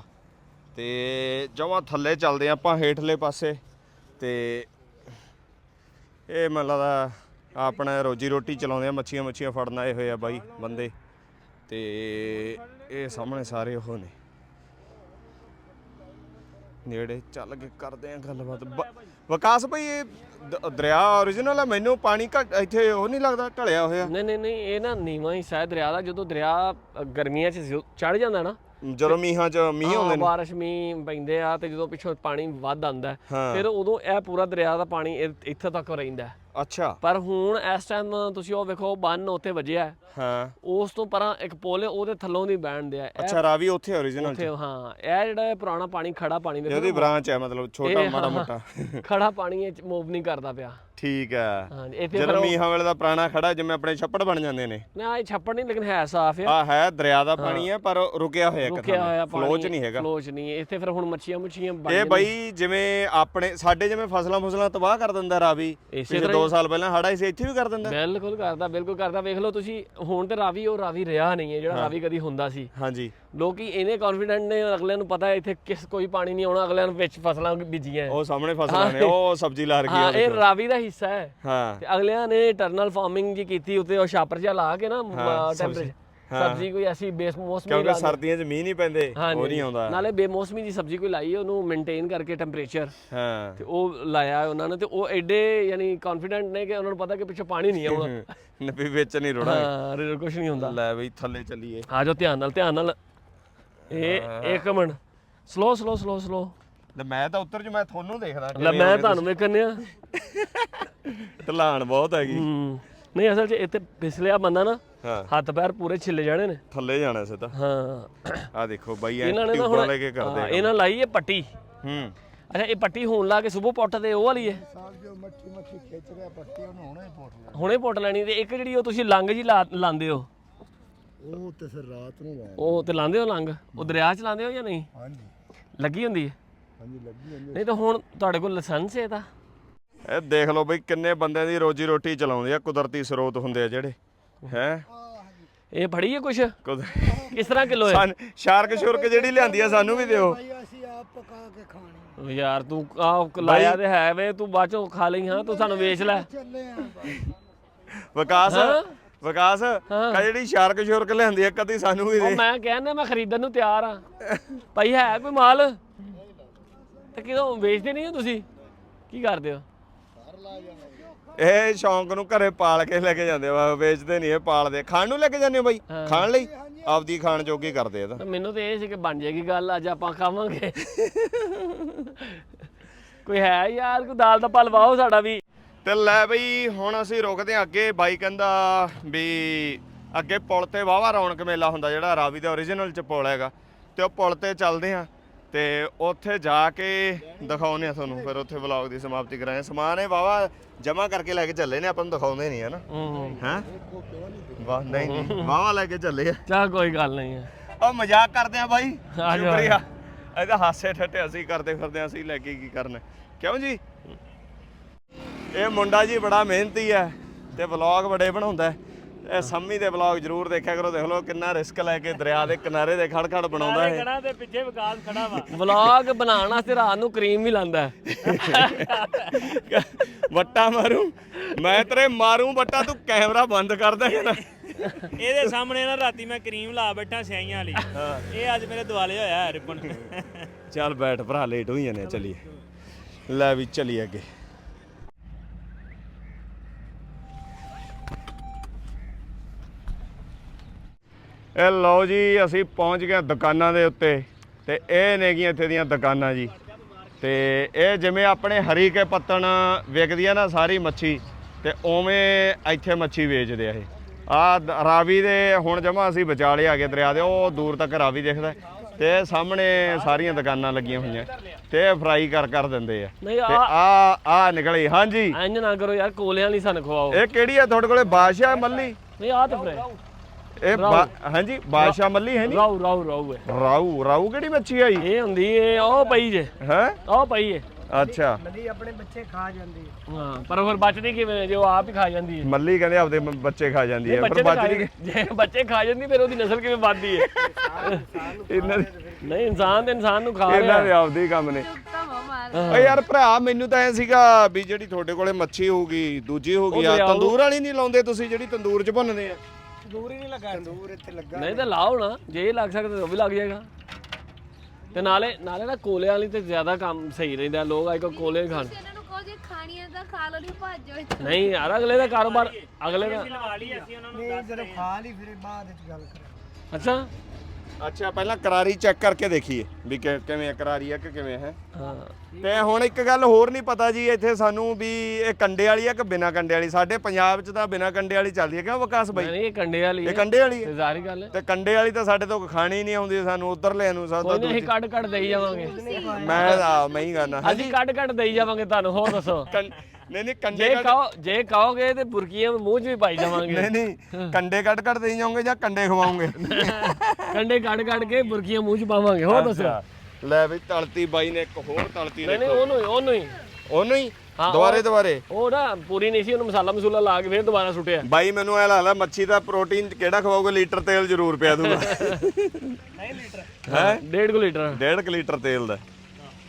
ਤੇ ਜਮਾ ਥੱਲੇ ਚੱਲਦੇ ਆਪਾਂ ਹੇਠਲੇ ਪਾਸੇ। ਤੇ ਇਹ ਮੈਨੂੰ ਲੱਗਦਾ ਆਪਣਾ ਰੋਜੀ ਰੋਟੀ ਚਲਾਉਂਦੇ ਆ ਮੱਛੀਆਂ ਮੱਛੀਆਂ ਫੜਨ ਆਏ ਹੋਏ ਆ ਬਾਈ ਬੰਦੇ। ਤੇ ਇਹ ਸਾਹਮਣੇ ਸਾਰੇ ਉਹ ਨੇ। ਨੇੜੇ ਚੱਲ ਕੇ ਕਰਦੇ ਆ ਗੱਲਬਾਤ ਬ- ਵਿਕਾਸ ਭਾਈ ਇਹ ਦ- ਦਰਿਆ origignal ਆ ਮੈਨੂੰ ਪਾਣੀ ਘੱਟ ਇੱਥੇ ਉਹ ਨਹੀਂ ਲੱਗਦਾ ਢਲਿਆ ਹੋਇਆ ਨਹੀਂ ਨਹੀਂ ਨਹੀਂ ਇਹ ਨਾ ਨੀਵਾਂ ਹੀ ਸ਼ਾਇਦ ਦਰਿਆ ਦਾ ਜਦੋਂ ਦਰਿਆ ਅ, ਗਰਮੀਆਂ 'ਚ ਚੜ ਜਾਂਦਾ ਨਾ ਜਦੋਂ ਮੀਂਹਾਂ ਚ ਮੀਂਹ ਹਾਂ, ਆਉਂਦੇ ਨੇ ਬਾਰਿਸ਼ ਮੀਂਹ ਪੈਂਦੇ ਆ ਤੇ ਜਦੋਂ ਪਿੱਛੋਂ ਪਾਣੀ ਵੱਧ ਹੈ, ਹਾਂ। ਫਿਰ ਉਦੋਂ ਇਹ ਪੂਰਾ ਦਰਿਆ ਦਾ ਪਾਣੀ ਇ- ਇੱਥੇ ਤੱਕ ਰਹਿੰਦਾ ਹੈ। ਅੱਛਾ। ਪਰ ਹੁਣ ਇਸ ਟਾਈਮ ਤੁਸੀਂ ਉਹ ਵੇਖੋ ਬੰਨ ਉੱਤੇ ਵੱਜਿਆ। ਹੈ। ਹਾਂ ਉਸ ਤੋਂ ਪਰਾਂ ਇੱਕ ਪੁਲ ਹੈ ਉਹਦੇ ਥੱਲੋਂ ਦੀ ਬੈਣਦੇ ਆ। ਇਹ ਅੱਛਾ ਰਾਵੀ ਉੱਥੇ origignal ਉੱਥੇ ਹਾਂ। ਇਹ ਜਿਹੜਾ ਇਹ ਪੁਰਾਣਾ ਪਾਣੀ ਖੜਾ ਪਾਣੀ ਵੇਖੋ ਇਹਦੀ ਬ੍ਰਾਂਚ ਹੈ ਮਤਲਬ ਛੋਟਾ ਮਾੜਾ ਮੋਟਾ। ਖੜਾ ਪਾਣੀ ਇਹ ਮੂਵ ਨਹੀਂ ਕਰਦਾ ਪਿਆ। ਠੀਕ ਹੈ। ਹਾਂ ਇੱਥੇ ਜਦੋਂ ਮੀਂਹਾਂ ਵੇਲੇ ਦਾ ਪੁਰਾਣਾ ਖੜਾ ਜਿਵੇਂ ਆਪਣੇ ਛੱਪੜ ਬਣ ਜਾਂਦੇ ਨੇ। ਨਾ ਇਹ ਛੱਪੜ ਨਹੀਂ ਲੇਕਿਨ ਹੈ ਸਾਫ਼ ਆ। ਆ ਹੈ ਦਰਿਆ ਦਾ ਪਾਣੀ ਹੈ ਪਰ ਰੁਕਿਆ ਹੋਇਆ ਇੱਕ ਰੁਕਿਆ ਹੋਇਆ ਪਾਣੀ ਫਲੋ ਚ ਨਹੀਂ ਹੈਗਾ। ਫਲੋ ਚ ਨਹੀਂ ਇੱਥੇ ਫਿਰ ਹੁਣ ਮੱਛੀਆਂ ਮੁੱਛੀਆਂ ਬਣ ਇਹ। ਬਈ ਜਿਵੇਂ ਆਪਣੇ ਸਾਡੇ ਜਿਵੇਂ ਫਸਲਾਂ ਫਸਲਾਂ ਤਬਾਹ ਕਰ ਦਿੰਦਾ ਰਾਵੀ ਇਸੇ ਪਿਛਲੇ 2 ਸਾਲ ਪਹਿਲਾਂ ਹੜਾ ਸੀ ਇੱਥੇ ਵੀ ਕਰ ਦਿੰਦਾ। ਬਿਲਕੁਲ ਕਰਦਾ ਬਿਲਕੁਲ ਕਰਦਾ। ਵੇਖ ਲਓ ਤੁਸੀਂ ਹੁਣ ਤੇ ਰਾਵੀ ਉਹ ਰਾਵੀ ਰਿਹਾ ਨਹੀਂ ਹੈ ਜਿਹੜਾ ਰਾਵੀ ਕਦੀ ਹੁੰਦਾ ਸੀ। ਹਾਂਜੀ। ਲੋਕੀ ਇਹਨੇ ਕੌਨਫੀਡੈਂਟ ਨੇ ਅਗਲਿਆਂ ਨੂੰ ਪਤਾ ਹੈ ਇੱਥੇ ਕਿਸ ਕੋਈ ਪਾਣੀ ਨਹੀਂ ਆਉਣਾ ਅਗਲਿਆਂ ਨੂੰ ਵਿੱਚ ਫਸਲਾਂ ਬੀਜੀਆਂ। ਉਹ ਸਾਹਮਣੇ ਫਸਲਾਂ ਨੇ ਉਹ ਸਬਜ਼ੀ ਲਾ ਰੱਖੀ ਹਾਂ ਹੈ ਇਹ ਰਾਵੀ ਦਾ ਹਿੱਸਾ ਹੈ। ਹਾਂ। ਤੇ ਅਗਲਿਆਂ ਨੇ ਟਰਨਲ ਫਾਰਮਿੰਗ ਜੀ ਕੀਤੀ ਉੱਤੇ ਉਹ ਛਾਪਰ ਜਿਹਾ ਲਾ ਕੇ ਨਾ ਟੈਂਪਰੇਚਰ ਸਬਜ਼ੀ ਕੋਈ ਐਸੀ ਬੇਮੌਸਮੀ ਕਿਉਂਕਿ ਸਰਦੀਆਂ 'ਚ ਮੀਂਹ ਨਹੀਂ ਪੈਂਦੇ ਉਹ ਨਹੀਂ ਆਉਂਦਾ। ਨਾਲੇ ਬੇਮੌਸਮੀ ਦੀ ਸਬਜ਼ੀ ਕੋਈ ਲਾਈ ਉਹਨੂੰ ਮੇਨਟੇਨ ਕਰਕੇ ਟੈਂਪਰੇਚਰ ਹਾਂ। ਤੇ ਉਹ ਲਾਇਆ ਉਹਨਾਂ ਨੇ ਤੇ ਉਹ ਐਡੇ ਯਾਨੀ ਕੌਨਫੀਡੈਂਟ ਨੇ ਕਿ ਉਹਨਾਂ ਨੂੰ ਪਤਾ ਕਿ ਪਿੱਛੋਂ ਪਾਣੀ ਨਹੀਂ ਆਉਣਾ। ਨਬੀ ਵਿੱਚ ਨਹੀਂ ਰੋਣਾ ਹਾਂ ਕੁਝ ਨਹੀਂ ਹੁੰਦਾ। ਲੈ ਬਈ ਥੱਲੇ ਚੱਲੀਏ। ਆ ਜਾਓ ਧਿਆਨ ਨਾਲ ਧਿਆਨ ਨਾਲ। ਇਹ ਇੱਕ minute. Slow slow slow slow ਲੈ ਮੈਂ ਤਾਂ ਉੱਤਰ ਚ ਮੈਂ ਤੁਹਾਨੂੰ ਦੇਖਦਾ ਲੈ ਮੈਂ ਤੁਹਾਨੂੰ ਵੇਖਣਿਆ ਢਲਾਣ ਬਹੁਤ ਹੈਗੀ। ਹੂੰ। ਨਹੀਂ ਅਸਲ 'ਚ ਇੱਥੇ ਫਿਸਲਿਆ ਬੰਦਾ ਨਾ ਹਾਂ। ਹੱਥ ਪੈਰ ਪੂਰੇ ਛਿੱਲੇ ਜਾਣੇ ਨੇ। ਥੱਲੇ ਜਾਣਾ ਸਿੱਧਾ। ਹਾਂ। ਆ ਦੇਖੋ ਬਾਈ ਐ ਇਹਨਾਂ ਨੇ ਨਾ ਟਿਊਬਾਂ ਹੁਣ ਲੈ ਕੇ ਕਰਦੇ ਹਾਂ, ਇਹਨਾਂ ਲਾਈ ਹੈ ਪੱਟੀ। ਹੂੰ। ਅੱਛਾ ਇਹ ਪੱਟੀ ਹੋਣ ਲਾ ਕੇ ਸੁਬਹ ਪੁੱਟ ਤੇ ਉਹ ਵਾਲੀ ਹੈ। ਜੋ ਮੱਠੀ ਮੱਠੀ ਖਿੱਚ ਰਿਹਾ ਪੱਟੀ ਉਹਨੂੰ ਹੁਣੇ ਹੀ ਪੁੱਟ ਲਿਆ ਹੁਣੇ ਪੁੱਟ ਲੈਣੀ ਤੇ ਇੱਕ ਜਿਹੜੀ ਉਹ ਤੁਸੀਂ ਲੰਗ ਜੀ ਲਾ- ਲਾਉਂਦੇ ਹੋ। ਉਹ ਤੇ ਫਿਰ ਰਾਤ ਨੂੰ ਲਾਇਆ ਉਹ ਤੇ ਲਾਉਂਦੇ ਹੋ ਲੰਗ ਉਹ ਦਰਿਆ 'ਚ ਲਾਉਂਦੇ ਹੋ ਜਾਂ ਨਹੀਂ? ਹਾਂਜੀ। ਲੱਗੀ ਹੁੰਦੀ ਹੈ? ਹਾਂਜੀ ਲੱਗੀ ਜਾਂਦੀ ਨਹੀਂ ਤਾਂ ਹੁਣ ਤੁਹਾਡੇ ਕੋਲ ਲਾਇਸੈਂਸ ਹੈ ਤਾਂ। ਇਹ ਦੇਖ ਲਓ ਬਈ ਕਿੰਨੇ ਬੰਦਿਆਂ ਦੀ ਰੋਜੀ ਰੋਟੀ ਚਲਾਉਂਦੇ ਆ ਕੁਦਰਤੀ ਸਰੋਤ ਹੁੰਦੇ ਆ ਜਿਹੜੇ ਹੈ? ਇਹ ਫੜੀ ਹੈ ਕੁਛ? ਕਿਸ ਤਰ੍ਹਾਂ ਕਿਲੋ ਹੈ ਸ਼ਾਰਕ ਸ਼ੁਰਕ ਜਿਹੜੀ ਲਿਆਂਦੀ ਆ ਸਾਨੂੰ ਵੀ ਦਿਓ। ਭਾਈ ਅਸੀਂ ਆਪ ਪਕਾ ਕੇ ਖਾਣੀ ਉਹ ਯਾਰ ਤੂੰ ਆ ਲਾਇਆ ਤੇ ਹੈ ਵੇ ਤੂੰ ਬਾਅਦ ਚੋਂ ਖਾ ਲਈ ਹਾਂ? ਤੂੰ ਸਾਨੂੰ ਵੇਚ ਲੈ। ਵਿਕਾਸ ਵਿਕਾਸ ਕਾ ਜਿਹੜੀ ਸ਼ਾਰਕ ਸ਼ੁਰਕ ਲਿਆਂਦੀ ਆ ਕਦੀ ਸਾਨੂੰ ਵੀ ਦੇ। ਮੈਂ ਕਹਿੰਦਾ ਮੈਂ ਖਰੀਦਣ ਨੂੰ ਤਿਆਰ ਆ। ਭਾਈ ਹੈ ਕੋਈ ਮਾਲ? ਤੇ ਕਿਦੋਂ ਵੇਚਦੇ ਨਹੀਂ ਹੋ ਤੁਸੀਂ? ਕੀ ਕਰਦੇ ਹੋ? ਇਹ ਸ਼ੌਂਕ ਨੂੰ ਘਰੇ ਪਾਲ ਕੇ ਲੈ ਕੇ ਜਾਂਦੇ ਆ ਵੇਚਦੇ ਨਹੀਂ ਇਹ ਪਾਲਦੇ ਖਾਣ ਨੂੰ ਲੈ ਕੇ ਜਾਂਦੇ ਹੋ ਬਾਈ? ਖਾਣ ਲਈ? ਆਪਦੀ ਖਾਣ ਜੋਗੀ ਕਰਦੇ ਆ ਤਾਂ। ਮੈਨੂੰ ਤੇ ਇਹ ਸੀ ਕਿ ਬਣ ਜਾਏਗੀ ਗੱਲ ਅੱਜ ਆਪਾਂ ਖਾਵਾਂਗੇ। ਕੋਈ ਹੈ ਯਾਰ ਕੋਈ ਦਾਲ ਦਾ ਪਲ ਵਾਓ ਸਾਡਾ ਵੀ। ਤੇ ਲੈ ਬਈ ਹੁਣ ਅਸੀਂ ਰੁਕਦੇ ਹਾਂ ਅੱਗੇ। ਬਾਈ ਕਹਿੰਦਾ ਵੀ ਅੱਗੇ ਪੁਲ ਤੇ ਵਾਵਾ ਰੌਣਕ ਮੇਲਾ ਹੁੰਦਾ ਜਿਹੜਾ ਰਾਵੀ ਦੇ origignal ਚ ਪੁਲ ਹੈਗਾ। ਤੇ ਉਹ ਪੁਲ ਤੇ ਚੱਲਦੇ ਆ ਤੇ ਉੱਥੇ ਜਾ ਕੇ ਦਿਖਾਉਂਦੇ ਆ ਤੁਹਾਨੂੰ ਫਿਰ ਉੱਥੇ ਵਲੌਗ ਦੀ ਸਮਾਪਤੀ ਕਰਾਂਗੇ। ਸਮਾਨ ਇਹ ਵਾਵਾ ਜਮਾ ਕਰਕੇ ਲੈ ਕੇ ਚੱਲੇ ਨੇ ਆਪਾਂ ਨੂੰ ਦਿਖਾਉਂਦੇ ਨਹੀਂ ਹਨਾ ਹੂੰ ਹੈ। ਵਾਹ ਨਹੀਂ ਨਹੀਂ ਵਾਵਾ ਲੈ ਕੇ ਚੱਲੇ ਆ। ਚਾ ਕੋਈ ਗੱਲ ਨਹੀਂ ਹੈ ਉਹ ਮਜ਼ਾਕ ਕਰਦੇ ਆ ਬਾਈ ਸ਼ੁਕਰੀਆ। ਇਹਦਾ ਹਾਸੇ ਠੱਟੇ ਅਸੀਂ ਕਰਦੇ ਫਿਰਦੇ ਅਸੀਂ ਲੈ ਕੇ ਕੀ ਕਰਨਾ। ਕਿਉਂ ਜੀ? ਇਹ ਮੁੰਡਾ ਜੀ ਬੜਾ ਮਿਹਨਤੀ ਹੈ ਤੇ ਵਲੌਗ ਬੜੇ ਬਣਾਉਂਦਾ ਹੈ। ਇਹ ਸੰਮੀ ਦੇ ਵਲੌਗ ਜ਼ਰੂਰ ਦੇਖਿਆ ਕਰੋ ਦੇਖ ਲਓ ਕਿੰਨਾ ਰਿਸਕ ਲੈ ਕੇ ਦਰਿਆ ਦੇ ਕਿਨਾਰੇ ਦੇ ਖੜ ਖੜ ਬਣਾਉਂਦਾ ਹੈ ਖੜਾ ਤੇ ਪਿੱਛੇ ਵਿਕਾਸ ਖੜਾ ਵਾ। ਵਲੌਗ ਬਣਾਉਣ ਵਾਸਤੇ ਰਾਤ ਨੂੰ ਕਰੀਮ ਵੀ ਲਾਂਦਾ ਹੈ। ਵੱਟਾ ਮਾਰੂ ਮੈਂ ਤੇਰੇ ਮਾਰੂ ਵੱਟਾ ਤੂੰ ਕੈਮਰਾ ਬੰਦ ਕਰ ਦੇ ਨਾ ਇਹਦੇ ਸਾਹਮਣੇ ਨਾ ਰਾਤੀ ਮੈਂ ਕਰੀਮ ਲਾ ਬੈਠਾ ਸਿਆਈਆਂ ਵਾਲੀ ਇਹ ਅੱਜ ਮੇਰੇ ਦੁਆਲੇ ਹੋਇਆ ਰਿਪਨ। ਚੱਲ ਬੈਠ ਭਰਾ ਲੇਟ ਹੋਈ ਜਾਂਦੇ ਚੱਲੀਏ। ਲੈ ਵੀ ਚੱਲੀਏ ਅੱਗੇ। ਇਹ ਲਓ ਜੀ ਅਸੀਂ ਪਹੁੰਚ ਗਏ ਦੁਕਾਨਾਂ ਦੇ ਉੱਤੇ ਤੇ ਇਹ ਨੇਗੀਆਂ ਇੱਥੇ ਦੀਆਂ ਦੁਕਾਨਾਂ ਜੀ। ਤੇ ਇਹ ਜਿਵੇਂ ਆਪਣੇ ਹਰੀ ਕੇ ਪੱਤਣ ਵਿਕਦੀ ਆ ਨਾ ਸਾਰੀ ਮੱਛੀ ਤੇ ਉਵੇਂ ਇੱਥੇ ਮੱਛੀ ਵੇਚਦੇ ਆ ਇਹ। ਆ ਰਾਵੀ ਦੇ ਹੁਣ ਜਮਾ ਅਸੀਂ ਵਿਚਾਲੇ ਆ ਗਏ ਦਰਿਆ ਦੇ ਉਹ ਦੂਰ ਤੱਕ ਰਾਵੀ ਦਿਖਦਾ। ਤੇ ਸਾਹਮਣੇ ਸਾਰੀਆਂ ਦੁਕਾਨਾਂ ਲੱਗੀਆਂ ਹੋਈਆਂ ਤੇ ਇਹ ਫਰਾਈ ਕਰ ਕਰ ਦਿੰਦੇ ਆ। ਨਹੀਂ ਤੇ ਆ ਆ ਆ ਨਿਕਲੀ ਹਾਂਜੀ। ਇੰਜ ਨਾ ਕਰੋ ਯਾਰ ਕੋਲਿਆਂ ਲਈ ਸਾਨੂੰ ਖਵਾਓ। ਇਹ ਕਿਹੜੀ ਆ ਤੁਹਾਡੇ ਕੋਲੇ ਬਾਦਸ਼ਾਹ ਮੱਲੀ? ਨਹੀਂ ਆ ਤੇ ਫਰੇ ਇਹ ਬਾ- ਹਾਂਜੀ ਬਾਦਸ਼ਾਹ ਮੱਲੀ ਹੈ ਨਹੀਂ ਰਾਉ ਰਾਉ ਰਾਉ ਹੈ। ਰਾਊ ਰਾਊ ਕਿਹੜੀ ਮੱਛੀ ਆਈ? ਇਹ ਹੁੰਦੀ ਇਹ ਉਹ ਪਈ ਜੇ। ਹੈ? ਉਹ ਪਈ ਹੈ ਅੱਛਾ। ਹਾਂ ਪਰ ਫਿਰ ਬਚਦੀ ਕਿਵੇਂ? ਜੋ ਆਪ ਹੀ ਖਾ ਜਾਂਦੀ ਹੈ ਮੱਲੀ ਕਹਿੰਦੇ ਆਪਦੇ ਮ- ਬੱਚੇ ਖਾ ਜਾਂਦੀ ਹੈ ਬੱਚੇ ਪਰ ਤਾਂ ਬਚ ਖਾ ਨਹੀਂ ਜਾਂਦੀ- ਜੇ ਬੱਚੇ ਖਾ ਜਾਂਦੀ ਫਿਰ ਉਹਦੀ ਨਸਲ ਕਿਵੇਂ ਵੱਧਦੀ ਹੈ ਇਹਨਾਂ ਦੇ ਨਹੀਂ ਇਨਸਾਨ ਤੇ ਇਨਸਾਨ ਨੂੰ ਖਾ ਇਹਨਾਂ ਦੇ ਆਪਦੇ ਹੀ ਕੰਮ ਨੇ। ਓ ਯਾਰ ਭਰਾ ਮੈਨੂੰ ਤਾਂ ਐ ਸੀਗਾ ਵੀ ਜਿਹੜੀ ਤੁਹਾਡੇ ਕੋਲੇ ਮੱਛੀ ਹੋਊਗੀ ਦੂਜੀ ਹੋਊਗੀ ਆ ਉਹ ਲਿਆਓ। ਤੰਦੂਰ ਵਾਲੀ ਨਹੀਂ ਲਾਉਂਦੇ ਤੁਸੀਂ ਜਿਹੜੀ ਤੰਦੂਰ 'ਚ ਭੁੰਨਦੇ ਆ। ਨਹੀਂ ਤਾਂ ਲਾਓ ਨਾ ਜੇ ਇਹ ਲੱਗ ਸਕਦਾ ਤਾਂ ਉਹ ਵੀ ਲੱਗ ਜਾਏਗਾ। ਤੇ ਨਾਲੇ ਨਾਲੇ ਨਾ ਕੋਲੇ ਵਾਲੀ ਤੇ ਜ਼ਿਆਦਾ ਕੰਮ ਸਹੀ ਰਹਿੰਦਾ ਲੋਕ ਅੱਜ ਕੱਲ੍ਹ ਕੋਲੇ ਖਾਣ। ਇਹਨਾਂ ਨੂੰ ਕਹੋ ਜੇ ਖਾਣੀ ਹੈ ਤਾਂ ਖਾ ਲਓ ਨਹੀਂ ਭੱਜੋ ਇੱਥੋਂ। ਨਹੀਂ ਯਾਰ ਅਗਲੇ ਦਾ ਕਾਰੋਬਾਰ ਅਗਲੇ ਦਾ ਲਵਾ ਲਈ ਅਸੀਂ ਉਹਨਾਂ ਨੂੰ ਦੱਸ ਜਦੋਂ ਖਾ ਲਈ ਫਿਰ ਬਾਅਦ ਵਿੱਚ ਗੱਲ ਕਰਾਂਗੇ। ਅੱਛਾ। ਅੱਛਾ ਪਹਿਲਾਂ ਕਰਾਰੀ ਚੈੱਕ ਕਰਕੇ ਦੇਖੀਏ ਵੀ ਕਿ- ਕਿਵੇਂ ਕਰਾਰੀ ਆ ਕਿ ਕਿਵੇਂ ਹੈ? ਹਾਂ। ਤੇ ਹੁਣ ਇੱਕ ਗੱਲ ਹੋਰ ਨਹੀਂ ਪਤਾ ਜੀ ਇੱਥੇ ਸਾਨੂੰ ਵੀ ਇਹ ਕੰਡੇ ਵਾਲੀ ਆ ਕਿ ਬਿਨਾ ਕੰਡੇ ਵਾਲੀ? ਸਾਡੇ ਪੰਜਾਬ 'ਚ ਤਾਂ ਬਿਨਾ ਕੰਡੇ ਵਾਲੀ ਚੱਲਦੀ ਹੈ ਕਿਉਂ ਵਿਕਾਸ ਬਾਈ? ਨਹੀਂ ਇਹ ਕੰਡੇ ਵਾਲੀ ਇਹ ਕੰਡੇ ਵਾਲੀ ਤੇ ਹੈ ਜ਼ਾਰੀ ਗੱਲ ਹੈ। ਤੇ ਕੰਡੇ ਵਾਲੀ ਤਾਂ ਸਾਡੇ ਤੋਂ ਖਾਣੀ ਨਹੀਂ ਆਉਂਦੀ ਸਾਨੂੰ ਉਧਰ ਲੈ ਨੂੰ ਸਾਡਾ ਨਹੀਂ ਅਸੀਂ ਕੱਢ ਕੱਢ ਦੇਈ ਜਾਵਾਂਗੇ। ਮੈਂ ਤਾਂ ਮੈਂ ਹੀ ਗਾਣਾ ਅਸੀਂ ਕੱਢ ਕੱਢ ਦੇਈ ਜਾਵਾਂਗੇ ਤੁਹਾਨੂੰ ਹੋਰ ਦੱਸੋ। ਨਹੀਂ ਨਹੀਂ ਕੰਡੇ ਜੇ ਕਹੋ ਜੇ ਕਹੋਗੇ ਤੇ ਬੁਰਕੀਆਂ ਮੂੰਹ 'ਚ ਵੀ ਪਾਈ ਜਾਵਾਂਗੇ। ਨਹੀਂ ਨਹੀਂ ਕੰਡੇ ਕੱਢ ਕੱਢ ਦੇਈ ਜਾਓਗੇ ਜਾਂ ਕੰਡੇ ਖਵਾਓਗੇ? ਕੰਡੇ ਕੱਢ ਕੱਢ ਕੇ ਬੁਰਕੀਆਂ ਮੂੰਹ 'ਚ ਪਾਵਾਂਗੇ ਹੋਰ ਦੱਸੋ। ਲੈ ਵੀ ਤਲਤੀ ਬਾਈ ਨੇ ਇੱਕ ਹੋਰ ਤਲਤੀ ਨਹੀਂ ਨਹੀਂ ਦੇਖੋ ਉਹਨੂੰ ਹੀ ਉਹਨੂੰ ਹੀ। ਉਹਨੂੰ ਹੀ? ਹਾਂ, ਦੁਬਾਰੇ ਦੁਬਾਰੇ। ਉਹ ਨਾ ਪੂਰੀ ਨਹੀਂ ਸੀ ਉਹਨੂੰ ਮਸਾਲਾ ਮਸੂਲਾ ਲਾ ਕੇ ਫਿਰ ਦੁਬਾਰਾ ਸੁੱਟਿਆ। ਬਾਈ ਮੈਨੂੰ ਐ ਲੱਗਦਾ ਮੱਛੀ ਦਾ ਪ੍ਰੋਟੀਨ ਕਿਹੜਾ ਖਵਾਓਗੇ ਲੀਟਰ ਤੇਲ ਜ਼ਰੂਰ ਪਿਆ ਦੂਗਾ। ਹੈ? 1.5 ਲੀਟਰ। 1.5 ਲੀਟਰ ਤੇਲ ਦਾ।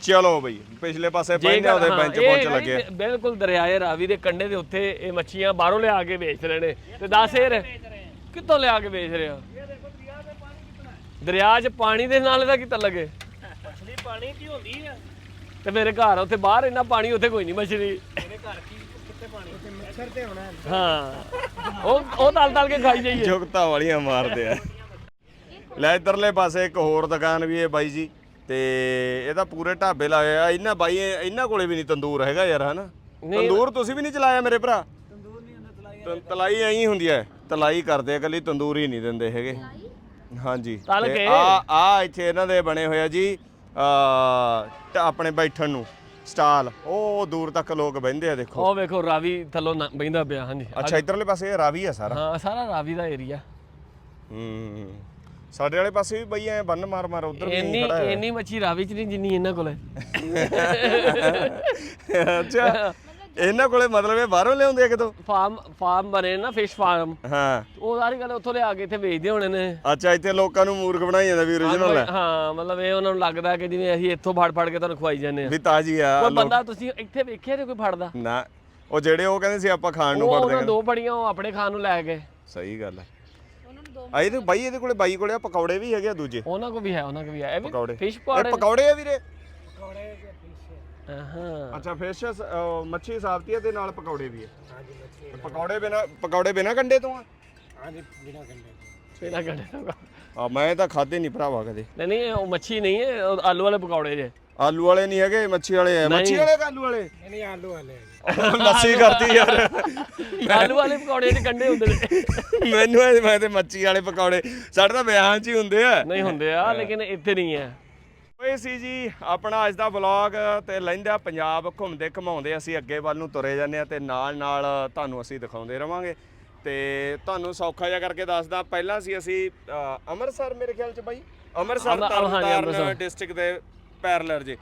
ਚਲੋ ਬਈ ਪਿਛਲੇ ਪਾਸੇ ਪੈਂਦੇ ਉਹਦੇ ਹਾਂ, ਬੈਂਚ ਇਹ ਪਹੁੰਚ ਲੱਗੇ। ਬਿਲਕੁਲ ਦਰਿਆਏ ਰਾਵੀ ਦੇ ਕੰਢੇ ਦੇ ਉੱਤੇ ਇਹ ਮੱਛੀਆਂ ਬਾਹਰੋਂ ਲਿਆ ਕੇ ਵੇਚ ਰਹੇ ਨੇ। ਤੇ ਦੱਸ ਇਹ ਕਿੱਥੋਂ ਲਿਆ ਕੇ ਵੇਚ ਰਹੇ ਆ? ਦਰਿਆ 'ਚ ਪਾਣੀ ਦੇ ਨਾਲ ਇਹਦਾ ਕੀ ਲੱਗੇ? ਮਛਲੀ ਪਾਣੀ ਕੀ ਹੁੰਦੀ ਆ। ਤੇ ਮੇਰੇ ਘਰ ਉੱਥੇ ਬਾਹਰ ਇੰਨਾ ਪਾਣੀ ਉੱਥੇ ਕੋਈ ਨਹੀਂ ਮੱਛਲੀ ਇਹਦੇ ਘਰ ਕੀ ਕਿੱਥੇ ਪਾਣੀ। ਮੱਛਰ ਤੇ ਹੋਣਾ ਹਾਂ। ਉਹ ਉਹ ਤਲ ਤਲ ਕੇ ਖਾਈ ਜਾਈਏ। ਜੁਗਤਾ ਵਾਲੀਆਂ ਮਾਰਦੇ ਆ। ਲੈ ਇਧਰਲੇ ਪਾਸੇ ਇੱਕ ਹੋਰ ਦੁਕਾਨ ਵੀ ਹੈ ਬਾਈ ਜੀ ਤੇ ਇਹਦਾ ਪੂਰੇ ਢਾਬੇ ਲਾਏ ਆ। ਇਹਨਾਂ ਬਾਈ ਇਹਨਾਂ ਕੋਲੇ ਵੀ ਨਹੀਂ ਤੰਦੂਰ ਹੈਗਾ ਯਾਰ ਹਨਾ? ਤੰਦੂਰ ਤੁਸੀਂ ਵੀ ਨਹੀਂ ਚਲਾਇਆ ਮੇਰੇ ਭਰਾ? ਤੰਦੂਰ ਨਹੀਂ ਹੁੰਦਾ ਤਲਾਈ ਐਂ ਹੁੰਦੀ ਹੈ ਤਲਾਈ ਕਰਦੇ ਆ ਕੱਲੀ ਤੰਦੂਰ ਹੀ ਨਹੀਂ ਦਿੰਦੇ ਹੈਗੇ। ਹਾਂਜੀ। ਤੇ। ਆ ਆ ਇੱਥੇ ਇਹਨਾਂ ਦੇ ਬਣੇ ਹੋਏ ਆ ਜੀ। ਆ ਆਪਣੇ ਬੈਠਣ ਨੂੰ ਸਟਾਲ। ਉਹ ਦੂਰ ਤੱਕ ਲੋਕ ਬਹਿੰਦੇ ਆ ਦੇਖੋ। ਉਹ ਵੇਖੋ ਰਾਵੀ ਥੱਲੋਂ ਨਾ- ਬਹਿੰਦਾ ਪਿਆ ਹਾਂਜੀ। ਅੱਛਾ ਇਧਰਲੇ ਪਾਸੇ ਇਹ ਰਾਵੀ ਆ ਸਾਰਾ? ਹਾਂ ਸਾਰਾ ਰਾਵੀ ਦਾ ਏਰੀਆ। ਹੂੰ। ਸਾਡੇ ਵਾਲੇ ਪਾਸੇ ਵੀ ਬਈ ਐ ਬੰਨ ਮਾਰ ਮਾਰ ਉਧਰ ਵੀ ਖੜਾ ਹੈ ਇੰਨੀ ਮੱਛੀ ਰਾਵੀ 'ਚ ਨਹੀਂ ਜਿੰਨੀ ਇਹਨਾਂ ਕੋਲੇ। ਅੱਛਾ। ਇਹਨਾਂ ਕੋਲੇ ਮਤਲਬ ਇਹ ਬਾਹਰੋਂ ਲਿਆਉਂਦੇ ਆ ਕਿਤੋਂ? ਫਾਰਮ ਫਾਰਮ ਬਣੇ ਨਾ ਫਿਸ਼ ਫਾਰਮ ਹਾਂ। ਉਹ ਸਾਰੀ ਗੱਲ ਉੱਥੋਂ ਲਿਆ ਕੇ ਇੱਥੇ ਵੇਚਦੇ ਹੋਣੇ ਨੇ। ਅੱਛਾ ਇੱਥੇ ਲੋਕਾਂ ਨੂੰ ਮੂਰਖ ਬਣਾਈ ਜਾਂਦਾ ਵੀ origignal ਹੈ। ਹਾਂ ਮਤਲਬ ਇਹ ਉਹਨਾਂ ਨੂੰ ਲੱਗਦਾ ਕਿ ਜਿਵੇਂ ਅਸੀਂ ਇੱਥੋਂ ਫੜ ਫੜ ਕੇ ਤੁਹਾਨੂੰ ਖਵਾਈ ਜਾਂਦੇ ਆ ਵੀ ਤਾਜੀ ਆ ਕੋਈ ਬੰਦਾ ਤੁਸੀਂ ਇੱਥੇ ਵੇਖਿਆ ਤੇ ਕੋਈ ਫੜਦਾ? ਨਾ ਉਹ ਜਿਹੜੇ ਉਹ ਕਹਿੰਦੇ ਸੀ ਆਪਾਂ ਖਾਣ ਨੂੰ ਉਹ ਫੜਦੇ ਉਹਨਾਂ ਆ। ਦੋ ਫੜੀਆਂ ਉਹ ਆਪਣੇ ਖਾਣ ਨੂੰ ਲੈ ਗਏ। ਸਹੀ ਗੱਲ ਹੈ। ਉਹਨਾਂ ਨੂੰ ਦੋ ਆ ਇਹਦੇ ਬਾਈ ਇਹਦੇ ਕੋਲੇ ਬਾਈ ਕੋਲੇ ਆ ਪਕੌੜੇ ਵੀ ਹੈਗੇ ਆ ਦੂਜੇ। ਉਹਨਾਂ ਕੋ ਵੀ ਹੈ ਉਹਨਾਂ ਕੋ ਵੀ ਹੈ। ਇਹ ਪਕੌੜੇ। ਵੀ ਫਿਸ਼ ਇਹ ਪਕੌੜੇ ਆ ਵੀਰੇ। ਹਾਂ। ਅੱਛਾ ਫਿਸ਼ ਮੱਛੀ ਸਾਫਤੀ ਹੈ ਤੇ ਨਾਲ ਪਕੌੜੇ ਵੀ ਹੈ? ਹਾਂਜੀ ਮੱਛੀ ਪਕੌੜੇ ਬਿਨਾ ਪਕੌੜੇ ਬਿਨਾ ਕੰਡੇ ਤੋਂ ਆ? ਪਹਿਲਾਂ ਕੱਢੇ ਤੋਂ। ਆ ਮੈਂ ਤਾਂ ਖਾਦੇ ਨਹੀਂ ਭਰਾਵਾ ਕਦੇ। ਨਹੀਂ ਨਹੀਂ ਇਹ ਉਹ ਮੱਛੀ ਨਹੀਂ ਹੈ ਉਹ ਆਲੂ ਵਾਲੇ ਪਕੌੜੇ ਜੇ। ਆਲੂ ਵਾਲੇ ਨਹੀਂ ਹੈਗੇ ਮੱਛੀ ਵਾਲੇ ਆ। ਮੱਛੀ ਵਾਲੇ ਕਿ ਆਲੂ ਵਾਲੇ? ਨਹੀਂ ਆਲੂ ਵਾਲੇ ਲੱਸੀ ਕਰਦੀ ਯਾਰ। ਆਲੂ ਵਾਲੇ ਪਕੌੜੇ ਚ ਕੰਡੇ ਹੁੰਦੇ ਨੇ। ਮੈਨੂੰ ਇਹ- ਮੈਂ ਤੇ ਮੱਛੀ ਵਾਲੇ ਪਕੌੜੇ ਸਾਡੇ ਤਾਂ ਵਿਆਹਾਂ 'ਚ ਹੀ ਹੁੰਦੇ ਆ। ਨਹੀਂ ਹੁੰਦੇ ਆ ਲੇਕਿਨ ਇੱਥੇ ਨਹੀਂ ਹੈ। ਓਏ ਸੀ ਜੀ ਆਪਣਾ ਅੱਜ ਦਾ ਵਲੌਗ ਤੇ ਲੈਂਦਾ ਪੰਜਾਬ ਘੁੰਮਦੇ ਘਮਾਉਂਦੇ ਅਸੀਂ ਅੱਗੇ ਵੱਲ ਨੂੰ ਤੁਰੇ ਜਾਂਦੇ ਆ ਤੇ ਨਾਲ ਨਾਲ ਤੁਹਾਨੂੰ ਅਸੀਂ ਦਿਖਾਉਂਦੇ ਰਵਾਂਗੇ। ਤੇ ਤੁਹਾਨੂੰ ਸੌਖਾ ਜਿਹਾ ਕਰਕੇ ਦੱਸਦਾ ਪਹਿਲਾਂ ਸੀ ਅਸੀਂ ਅ, ਅੰਮ੍ਰਿਤਸਰ ਮੇਰੇ ਖਿਆਲ ਚ ਬਾਈ? ਅੰਮ੍ਰਿਤਸਰ ਅੰਮ੍ਰਿ- ਹਾਂਜੀ, ਤਰਨਤਾਰਨ ਅੰਮ੍ਰਿਤਸਰ। ਡਿਸਟ੍ਰਿਕਟ ਦੇ ਪੈਰਲਰ ਜੇ।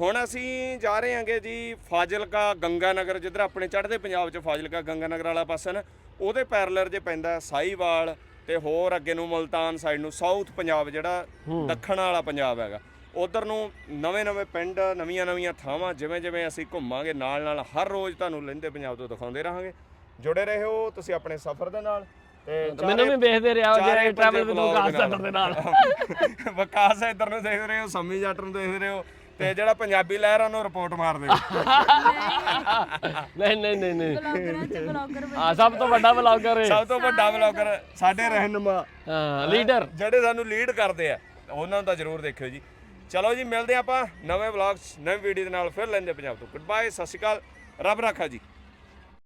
ਹੁਣ ਅਸੀਂ ਜਾ ਰਹੇ ਹਾਂਗੇ ਜੀ ਫਾਜ਼ਿਲਕਾ ਗੰਗਾ ਨਗਰ ਜਿੱਧਰ ਆਪਣੇ ਚੜ੍ਹਦੇ ਪੰਜਾਬ ਚ ਫਾਜ਼ਿਲਕਾ ਗੰਗਾ ਨਗਰ ਵਾਲਾ ਪਾਸਾ ਨਾ ਉਹਦੇ ਪੈਰਲਰ ਜੇ ਪੈਂਦਾ ਸਾਈਵਾਲ ਤੇ ਹੋਰ ਅੱਗੇ ਨੂੰ ਮਲਤਾਨ ਸਾਈਡ ਨੂੰ ਸਾਊਥ ਪੰਜਾਬ ਜਿਹੜਾ ਦੱਖਣ ਵਾਲਾ ਪੰਜਾਬ ਹੈਗਾ। ਉਧਰ ਨੂੰ ਨਵੇਂ-ਨਵੇਂ ਪਿੰਡ ਨਵੀਆਂ-ਨਵੀਆਂ ਥਾਵਾਂ ਜਿਵੇਂ-ਜਿਵੇਂ ਅਸੀਂ ਘੁੰਮਾਂਗੇ ਨਾਲ-ਨਾਲ ਹਰ ਰੋਜ਼ ਤੁਹਾਨੂੰ ਲਹਿੰਦੇ ਪੰਜਾਬ ਤੋਂ ਦਿਖਾਉਂਦੇ ਰਹਾਂਗੇ। ਜੁੜੇ ਰਹੋ ਤੁਸੀਂ ਆਪਣੇ ਸਫ਼ਰ ਦੇ ਨਾਲ ਤੇ ਮੈਨੂੰ ਵੀ ਵੇਖਦੇ ਰਿਹਾ ਜਿਹੜੇ ਟਰੈਵਲ ਵਿਦ ਵਿਕਾਸ ਦੇ ਸੈਂਟਰ ਦੇ ਨਾਲ। ਵਿਕਾਸ ਇੱਧਰ ਨੂੰ ਦੇਖ ਰਹੇ ਹੋ ਸੰਮੀ ਜੱਟ ਨੂੰ ਦੇਖ ਰਹੇ ਹੋ ਤੇ ਜਿਹੜਾ ਪੰਜਾਬੀ ਲਹਿਰਾਂ ਨੂੰ ਰਿਪੋਰਟ ਮਾਰ ਦੇ ਨਹੀਂ ਨਹੀਂ ਨਹੀਂ ਨਹੀਂ। ਬਲੌਗਰਾਂ ਚ ਬਲੌਗਰ ਆ ਸਭ ਤੋਂ ਵੱਡਾ ਵਲੌਗਰ ਹੈ ਸਭ ਤੋਂ ਵੱਡਾ ਵਲੌਗਰ ਸਾਡੇ ਰਹਿਨੁਮਾ। ਹਾਂ ਲੀਡਰ ਜਿਹੜੇ ਸਾਨੂੰ ਲੀਡ ਕਰਦੇ ਆ ਉਹਨਾਂ ਨੂੰ ਤਾਂ ਜ਼ਰੂਰ ਦੇਖਿਓ ਜੀ। ਚਲੋ ਜੀ, ਮਿਲਦੇ ਆਪਾਂ ਨਵੇਂ ਵਲੌਗਸ ਨਵੇਂ ਵੀਡੀਓ ਦੇ ਨਾਲ, ਫਿਰ ਲੈਂਦੇ ਪੰਜਾਬ ਤੋਂ। ਗੁੱਡ ਬਾਏ ਸਤਿ ਸ਼੍ਰੀ ਅਕਾਲ, ਰੱਬ ਰਾਖਾ ਜੀ।